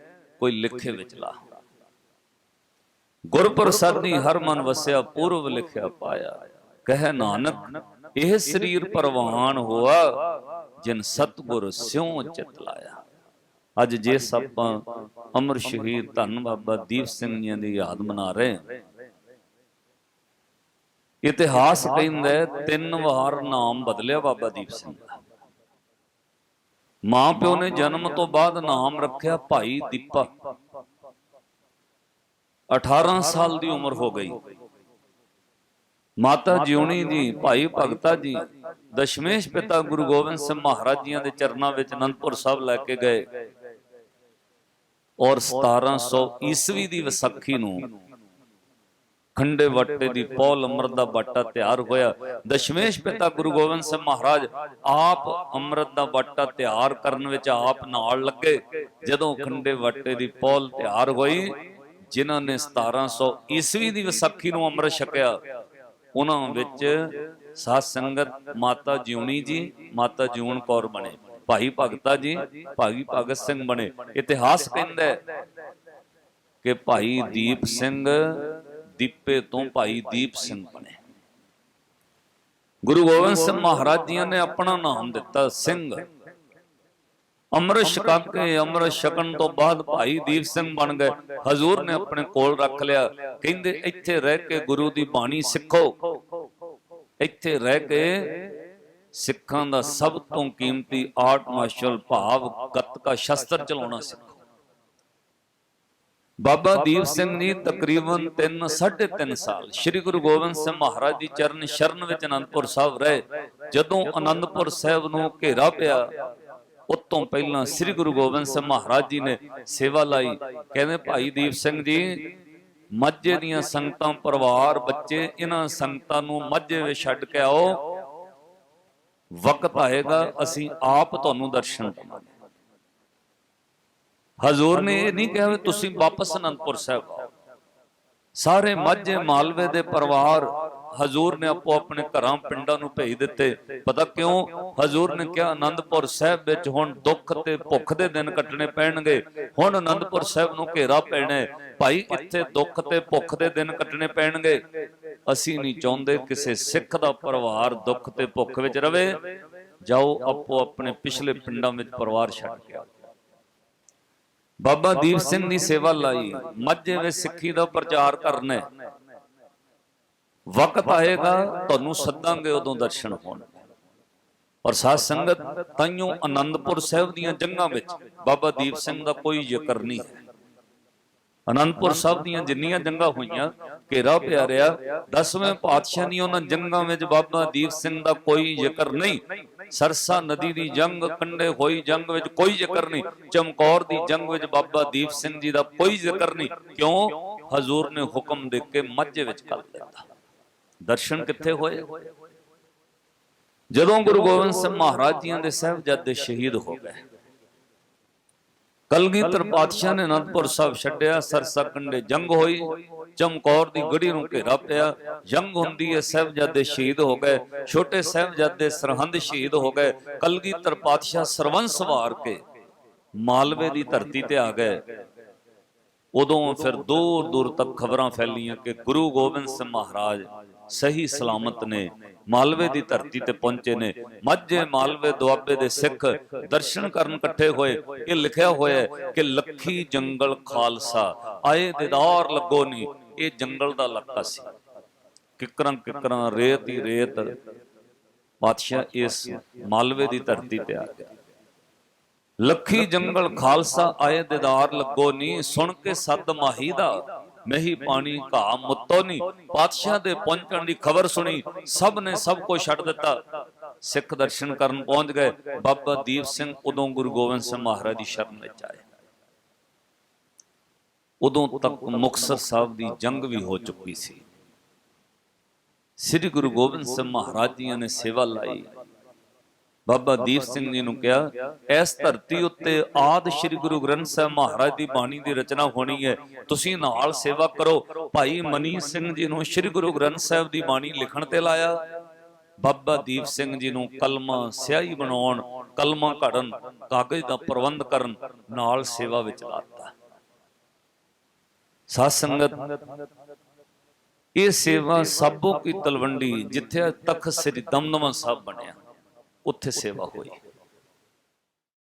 ਕੋਈ ਲਿਖੇ ਵਿੱਚ ਲਾ। ਗੁਰ ਪ੍ਰਸਾਦੀ ਹਰ ਮਨ ਵਸਿਆ ਪੂਰਵ ਲਿਖਿਆ ਪਾਇਆ। ਕਹੇ ਨਾਨਕ ਇਹ ਸਰੀਰ ਪਰਵਾਨ ਹੋਆ ਜਿਨ ਸਤਗੁਰ ਸਿਉ ਚਿਤ ਲਾਇਆ। ਅੱਜ ਜੇ ਆਪਾਂ ਅਮਰ ਸ਼ਹੀਦ ਧੰਨ ਬਾਬਾ ਦੀਪ ਸਿੰਘ ਜੀ ਦੀ ਯਾਦ ਮਨਾ ਰਹੇ। ਹਾਂ ਇਤਿਹਾਸ ਕਹਿੰਦਾ ਤਿੰਨ ਵਾਰ ਨਾਮ ਬਦਲਿਆ ਬਾਬਾ ਦੀਪ ਸਿੰਘ ਦਾ। ਮਾਂ ਪਿਓ ਨੇ ਜਨਮ ਤੋਂ ਬਾਅਦ ਨਾਮ ਰੱਖਿਆ ਭਾਈ ਦੀਪਾ। 18 ਸਾਲ ਦੀ ਉਮਰ ਹੋ ਗਈ। ਮਾਤਾ ਜਿਉਣੀ ਜੀ ਭਾਈ ਭਗਤਾ ਜੀ ਦਸ਼ਮੇਸ਼ ਪਿਤਾ ਗੁਰੂ ਗੋਬਿੰਦ ਸਿੰਘ ਮਹਾਰਾਜ ਜੀਆਂ ਦੇ ਚਰਨਾਂ ਵਿੱਚ ਅਨੰਦਪੁਰ ਸਾਹਿਬ ਲੈ ਕੇ ਗਏ। ਔਰ 1700 ਈਸਵੀ ਦੀ ਵਿਸਾਖੀ ਨੂੰ ਖੰਡੇ ਵੱਟੇ ਦੀ ਪੌਲ ਅੰਮ੍ਰਿਤ ਦਾ ਬਾਟਾ ਤਿਆਰ ਹੋਇਆ। ਦਸ਼ਮੇਸ਼ ਪਿਤਾ ਗੁਰੂ ਗੋਬਿੰਦ ਸਿੰਘ ਮਹਾਰਾਜ ਆਪ ਅੰਮ੍ਰਿਤ ਦਾ ਬਾਟਾ ਤਿਆਰ ਕਰਨ ਵਿੱਚ ਆਪ ਨਾਲ ਲੱਗੇ। ਜਦੋਂ ਖੰਡੇ ਵੱਟੇ ਦੀ ਪੌਲ ਤਿਆਰ ਹੋਈ, ਜਿਨ੍ਹਾਂ ਨੇ 1700 ਈਸਵੀ ਦੀ ਵਿਸਾਖੀ ਨੂੰ ਅੰਮ੍ਰਿਤ ਛਕਿਆ, ਉਹਨਾਂ ਵਿੱਚ ਸਾਧ ਸੰਗਤ ਮਾਤਾ ਜਿਉਣੀ ਜੀ, ਮਾਤਾ ਜੂਨ ਕੌਰ ਬਣੇ, ਭਾਈ ਭਗਤਾ ਜੀ, ਭਾਈ ਭਗਤ ਸਿੰਘ ਬਣੇ। ਇਤਿਹਾਸ ਕਹਿੰਦਾ ਕਿ ਭਾਈ ਦੀਪ ਸਿੰਘ ਦੀਪੇ ਤੋਂ ਭਾਈ ਦੀਪ ਸਿੰਘ ਬਣੇ। ਗੁਰੂ ਗੋਬਿੰਦ ਸਿੰਘ ਮਹਾਰਾਜ ਜੀ ਨੇ ਆਪਣਾ ਨਾਮ ਦਿੱਤਾ ਸਿੰਘ। ਅੰਮ੍ਰਿਤ ਛਕਾ ਕੇ ਅੰਮ੍ਰਿਤ ਛਕਣ ਤੋਂ ਬਾਅਦ ਭਾਈ ਦੀਪ ਸਿੰਘ ਬਣ ਗਏ। ਹਜ਼ੂਰ ਨੇ ਆਪਣੇ ਕੋਲ ਰੱਖ ਲਿਆ। ਕਹਿੰਦੇ ਇੱਥੇ ਰਹਿ ਕੇ ਗੁਰੂ ਦੀ ਬਾਣੀ ਸਿੱਖੋ। ਇੱਥੇ ਰਹਿ ਕੇ ਸਿੱਖਾਂ ਦਾ ਸਭ ਤੋਂ ਕੀਮਤੀ ਆਰਟ ਮਾਰਸ਼ਲ ਭਾਵ ਗੱਤਕਾ ਸ਼ਸਤਰ ਚਲਾਉਣਾ ਸਿੱਖੋ ਬਾਬਾ ਦੀਪ ਸਿੰਘ ਜੀ ਤਕਰੀਬਨ 3 3.5 ਸਾਲ ਸ੍ਰੀ ਗੁਰੂ ਗੋਬਿੰਦ ਸਿੰਘ ਮਹਾਰਾਜ ਦੀ ਚਰਨ ਸ਼ਰਨ ਵਿੱਚ ਅਨੰਦਪੁਰ ਸਾਹਿਬ ਰਹੇ। ਜਦੋਂ ਅਨੰਦਪੁਰ ਸਾਹਿਬ ਨੂੰ ਘੇਰਾ ਪਿਆ ਉਤੋਂ ਪਹਿਲਾਂ ਸ੍ਰੀ ਗੁਰੂ ਗੋਬਿੰਦ ਸਿੰਘ ਮਹਾਰਾਜ ਜੀ ਨੇ ਸੇਵਾ ਲਾਈ। ਕਹਿੰਦੇ ਭਾਈ ਦੀਪ ਸਿੰਘ ਜੀ ਮਾਝੇ ਦੀਆਂ ਸੰਗਤਾਂ ਪਰਿਵਾਰ ਬੱਚੇ ਇਹਨਾਂ ਸੰਗਤਾਂ ਨੂੰ ਮਾਝੇ ਵਿੱਚ ਛੱਡ ਕੇ ਆਓ। ਵਕਤ ਆਏਗਾ ਅਸੀਂ ਆਪ ਤੁਹਾਨੂੰ ਦਰਸ਼ਨ ਦਵਾਂਗੇ। ਹਜ਼ੂਰ ਨੇ ਇਹ ਨਹੀਂ ਕਿਹਾ ਤੁਸੀਂ ਵਾਪਸ ਅਨੰਦਪੁਰ ਸਾਹਿਬ ਆਓ। ਸਾਰੇ ਮਾਝੇ ਮਾਲਵੇ ਦੇ ਪਰਿਵਾਰ ਹਜ਼ੂਰ ਨੇ ਆਪੋ ਆਪਣੇ ਘਰਾਂ ਪਿੰਡਾਂ ਨੂੰ ਭੇਜ ਦਿੱਤੇ। ਪਤਾ ਕਿਉਂ? ਹਜ਼ੂਰ ਨੇ ਕਿਹਾ ਆਨੰਦਪੁਰ ਸਾਹਿਬ ਵਿੱਚ ਹੁਣ ਦੁੱਖ ਤੇ ਭੁੱਖ ਦੇ ਦਿਨ ਕੱਟਣੇ ਪੈਣਗੇ। ਹੁਣ ਆਨੰਦਪੁਰ ਸਾਹਿਬ ਨੂੰ ਘੇਰਾ ਪੈਣਾ। ਭਾਈ ਇੱਥੇ ਦੁੱਖ ਤੇ ਭੁੱਖ ਦੇ ਦਿਨ ਕੱਟਣੇ ਪੈਣਗੇ। ਅਸੀਂ ਨਹੀਂ ਚਾਹੁੰਦੇ ਕਿਸੇ ਸਿੱਖ ਦਾ ਪਰਿਵਾਰ ਦੁੱਖ ਤੇ ਭੁੱਖ ਵਿੱਚ ਰਵੇ। ਜਾਓ ਆਪੋ ਆਪਣੇ ਪਿਛਲੇ ਪਿੰਡਾਂ ਵਿੱਚ ਪਰਿਵਾਰ ਛੱਡ ਕੇ ਆਓ ਬਾਬਾ ਦੀਪ ਸਿੰਘ ਦੀ ਸੇਵਾ ਲਾਈ ਮਾਝੇ ਵਿੱਚ ਸਿੱਖੀ ਦਾ ਪ੍ਰਚਾਰ ਕਰਨਾ। ਹੈ ਵਕਤ ਆਏਗਾ ਤੁਹਾਨੂੰ ਸੱਦਾਂਗੇ ਉਦੋਂ ਦਰਸ਼ਨ ਹੋਣਗੇ ਔਰ ਸਾਧ ਸੰਗਤ ਤਾਈਓ ਆਨੰਦਪੁਰ ਸਾਹਿਬ ਦੀਆਂ ਜੰਗਾਂ ਵਿੱਚ। ਬਾਬਾ ਦੀਪ ਸਿੰਘ ਦਾ ਕੋਈ ਜ਼ਿਕਰ ਨਹੀਂ। ਹੈ ਅਨੰਦਪੁਰ ਸਾਹਿਬ ਦੀਆਂ ਜਿੰਨੀਆਂ ਜੰਗਾਂ ਹੋਈਆਂ ਘੇਰਾ ਪਿਆ ਰਿਹਾ ਦਸਵੇਂ ਪਾਤਸ਼ਾਹ ਦੀ ਉਹਨਾਂ ਜੰਗਾਂ ਵਿੱਚ ਬਾਬਾ ਦੀਪ ਸਿੰਘ ਦਾ ਕੋਈ ਜ਼ਿਕਰ ਨਹੀਂ। ਸਰਸਾ ਨਦੀ ਦੀ ਜੰਗ ਕੰਡੇ ਹੋਈ ਜੰਗ ਵਿੱਚ ਕੋਈ ਜ਼ਿਕਰ ਨਹੀਂ। ਚਮਕੌਰ ਦੀ ਜੰਗ ਵਿੱਚ ਬਾਬਾ ਦੀਪ ਸਿੰਘ ਜੀ ਦਾ ਕੋਈ ਜ਼ਿਕਰ ਨਹੀਂ। ਕਿਉਂ? ਹਜ਼ੂਰ ਨੇ ਹੁਕਮ ਦੇ ਕੇ ਮਾਝੇ ਵਿੱਚ ਕਰ ਦਿੱਤਾ। ਦਰਸ਼ਨ ਕਿੱਥੇ ਹੋਏ? ਜਦੋਂ ਗੁਰੂ ਗੋਬਿੰਦ ਸਿੰਘ ਮਹਾਰਾਜ ਜੀਆਂ ਦੇ ਸਾਹਿਬਜ਼ਾਦੇ ਸ਼ਹੀਦ ਹੋ ਗਏ। ਕਲਗੀਧਰ ਪਾਤਸ਼ਾਹ ਨੇ ਅਨੰਦਪੁਰ ਸਾਹਿਬ ਛੱਡਿਆ ਸਰਸਾ ਕੰਡੇ ਜੰਗ ਹੋਈ ਚਮਕੌਰ ਦੀ ਗੜੀ ਨੂੰ ਘੇਰਾ ਪਿਆ ਜੰਗ ਹੁੰਦੀ ਹੈ ਸਾਹਿਬਜ਼ਾਦੇ ਸ਼ਹੀਦ ਹੋ ਗਏ ਛੋਟੇ ਸਾਹਿਬਜ਼ਾਦੇ ਸਰਹੰਦ ਸ਼ਹੀਦ ਹੋ ਗਏ ਕਲਗੀਧਰ ਪਾਤਸ਼ਾਹ ਸਰਵੰਸ ਵਾਰ ਕੇ ਮਾਲਵੇ ਦੀ ਧਰਤੀ ਤੇ ਆ ਗਏ। ਉਦੋਂ ਫਿਰ ਦੂਰ ਦੂਰ ਤੱਕ ਖਬਰਾਂ ਫੈਲੀਆਂ ਕਿ ਗੁਰੂ ਗੋਬਿੰਦ ਸਿੰਘ ਮਹਾਰਾਜ ਸਹੀ ਸਲਾਮਤ ਨੇ। ਮਾਲਵੇ ਦੀ ਧਰਤੀ ਤੇ ਪਹੁੰਚੇ ਨੇ। ਮਾਝੇ ਮਾਲਵੇ ਦੁਆਬੇ ਦੇ ਸਿੱਖ ਦਰਸ਼ਨ ਕਰਨ ਇਕੱਠੇ ਹੋਏ। ਇਹ ਲਿਖਿਆ ਹੋਇਆ ਕਿ ਲੱਖੀ ਜੰਗਲ ਖਾਲਸਾ। ਆਏ ਦਿਦਾਰ ਲੱਗੋ ਨਹੀਂ ਇਹ ਜੰਗਲ ਦਾ ਲੱਕਾ ਸੀ। ਕਿਕਰਾਂ ਕਿਕਰਾਂ, ਰੇਤ ਹੀ ਰੇਤ। ਪਾਤਸ਼ਾਹ ਇਸ ਮਾਲਵੇ ਦੀ ਧਰਤੀ ਤੇ ਆ ਗਿਆ। ਲੱਖੀ ਜੰਗਲ ਖਾਲਸਾ, ਆਏ ਦਿਦਾਰ ਲੱਗੋ ਨੀ। ਸੁਣ ਕੇ ਸੱਦ ਮਾਹੀ ਦਾ। ਮਹੀ ਪਾਣੀ ਘਾ ਮੁੱਤੋ ਨੀ ਪਾਤਸ਼ਾਹ ਦੇ ਪਹੁੰਚਣ ਦੀ ਖਬਰ ਸੁਣੀ ਸਭ ਨੇ ਸਭ ਕੁਝ ਛੱਡ ਦਿੱਤਾ। ਸਿੱਖ ਦਰਸ਼ਨ ਕਰਨ ਪਹੁੰਚ ਗਏ। ਬਾਬਾ ਦੀਪ ਸਿੰਘ ਉਦੋਂ ਗੁਰੂ ਗੋਬਿੰਦ ਸਿੰਘ ਮਹਾਰਾਜ ਦੀ ਸ਼ਰਨ ਵਿੱਚ ਆਏ। ਉਦੋਂ ਤੱਕ ਮੁਕਤਸਰ ਸਾਹਿਬ ਦੀ ਜੰਗ ਵੀ ਹੋ ਚੁੱਕੀ ਸੀ। ਸ੍ਰੀ ਗੁਰੂ ਗੋਬਿੰਦ ਸਿੰਘ ਮਹਾਰਾਜ ਜੀ ਨੇ ਸੇਵਾ ਲਾਈ। ਬਾਬਾ ਦੀਪ ਸਿੰਘ ਜੀ ਨੂੰ ਕਿਹਾ ਇਸ ਧਰਤੀ ਉੱਤੇ ਆਦ ਸ੍ਰੀ ਗੁਰੂ ਗ੍ਰੰਥ ਸਾਹਿਬ ਮਹਾਰਾਜ ਦੀ ਬਾਣੀ ਦੀ ਰਚਨਾ ਹੋਣੀ ਹੈ। ਤੁਸੀਂ ਨਾਲ ਸੇਵਾ ਕਰੋ। ਭਾਈ ਮਨੀ ਸਿੰਘ ਜੀ ਨੂੰ ਸ੍ਰੀ ਗੁਰੂ ਗ੍ਰੰਥ ਸਾਹਿਬ ਦੀ ਬਾਣੀ ਲਿਖਣ ਤੇ ਲਾਇਆ। ਬਾਬਾ ਦੀਪ ਸਿੰਘ ਜੀ ਨੂੰ ਕਲਮਾ ਸਿਆਹੀ ਬਣਾਉਣ ਕਲਮਾ ਘੜਨ ਕਾਗਜ਼ ਦਾ ਪ੍ਰਬੰਧ ਕਰਨ ਨਾਲ ਸੇਵਾ ਵਿੱਚ ਲਾਤਾ। ਸਾਧ ਸੰਗਤ ਇਹ ਸੇਵਾ ਸਾਬੋ ਕੀ ਤਲਵੰਡੀ ਜਿੱਥੇ ਤਖਤ ਸ੍ਰੀ ਦਮਦਮਾ ਸਾਹਿਬ ਬਣਿਆ ਉੱਥੇ ਸੇਵਾ ਹੋਈ।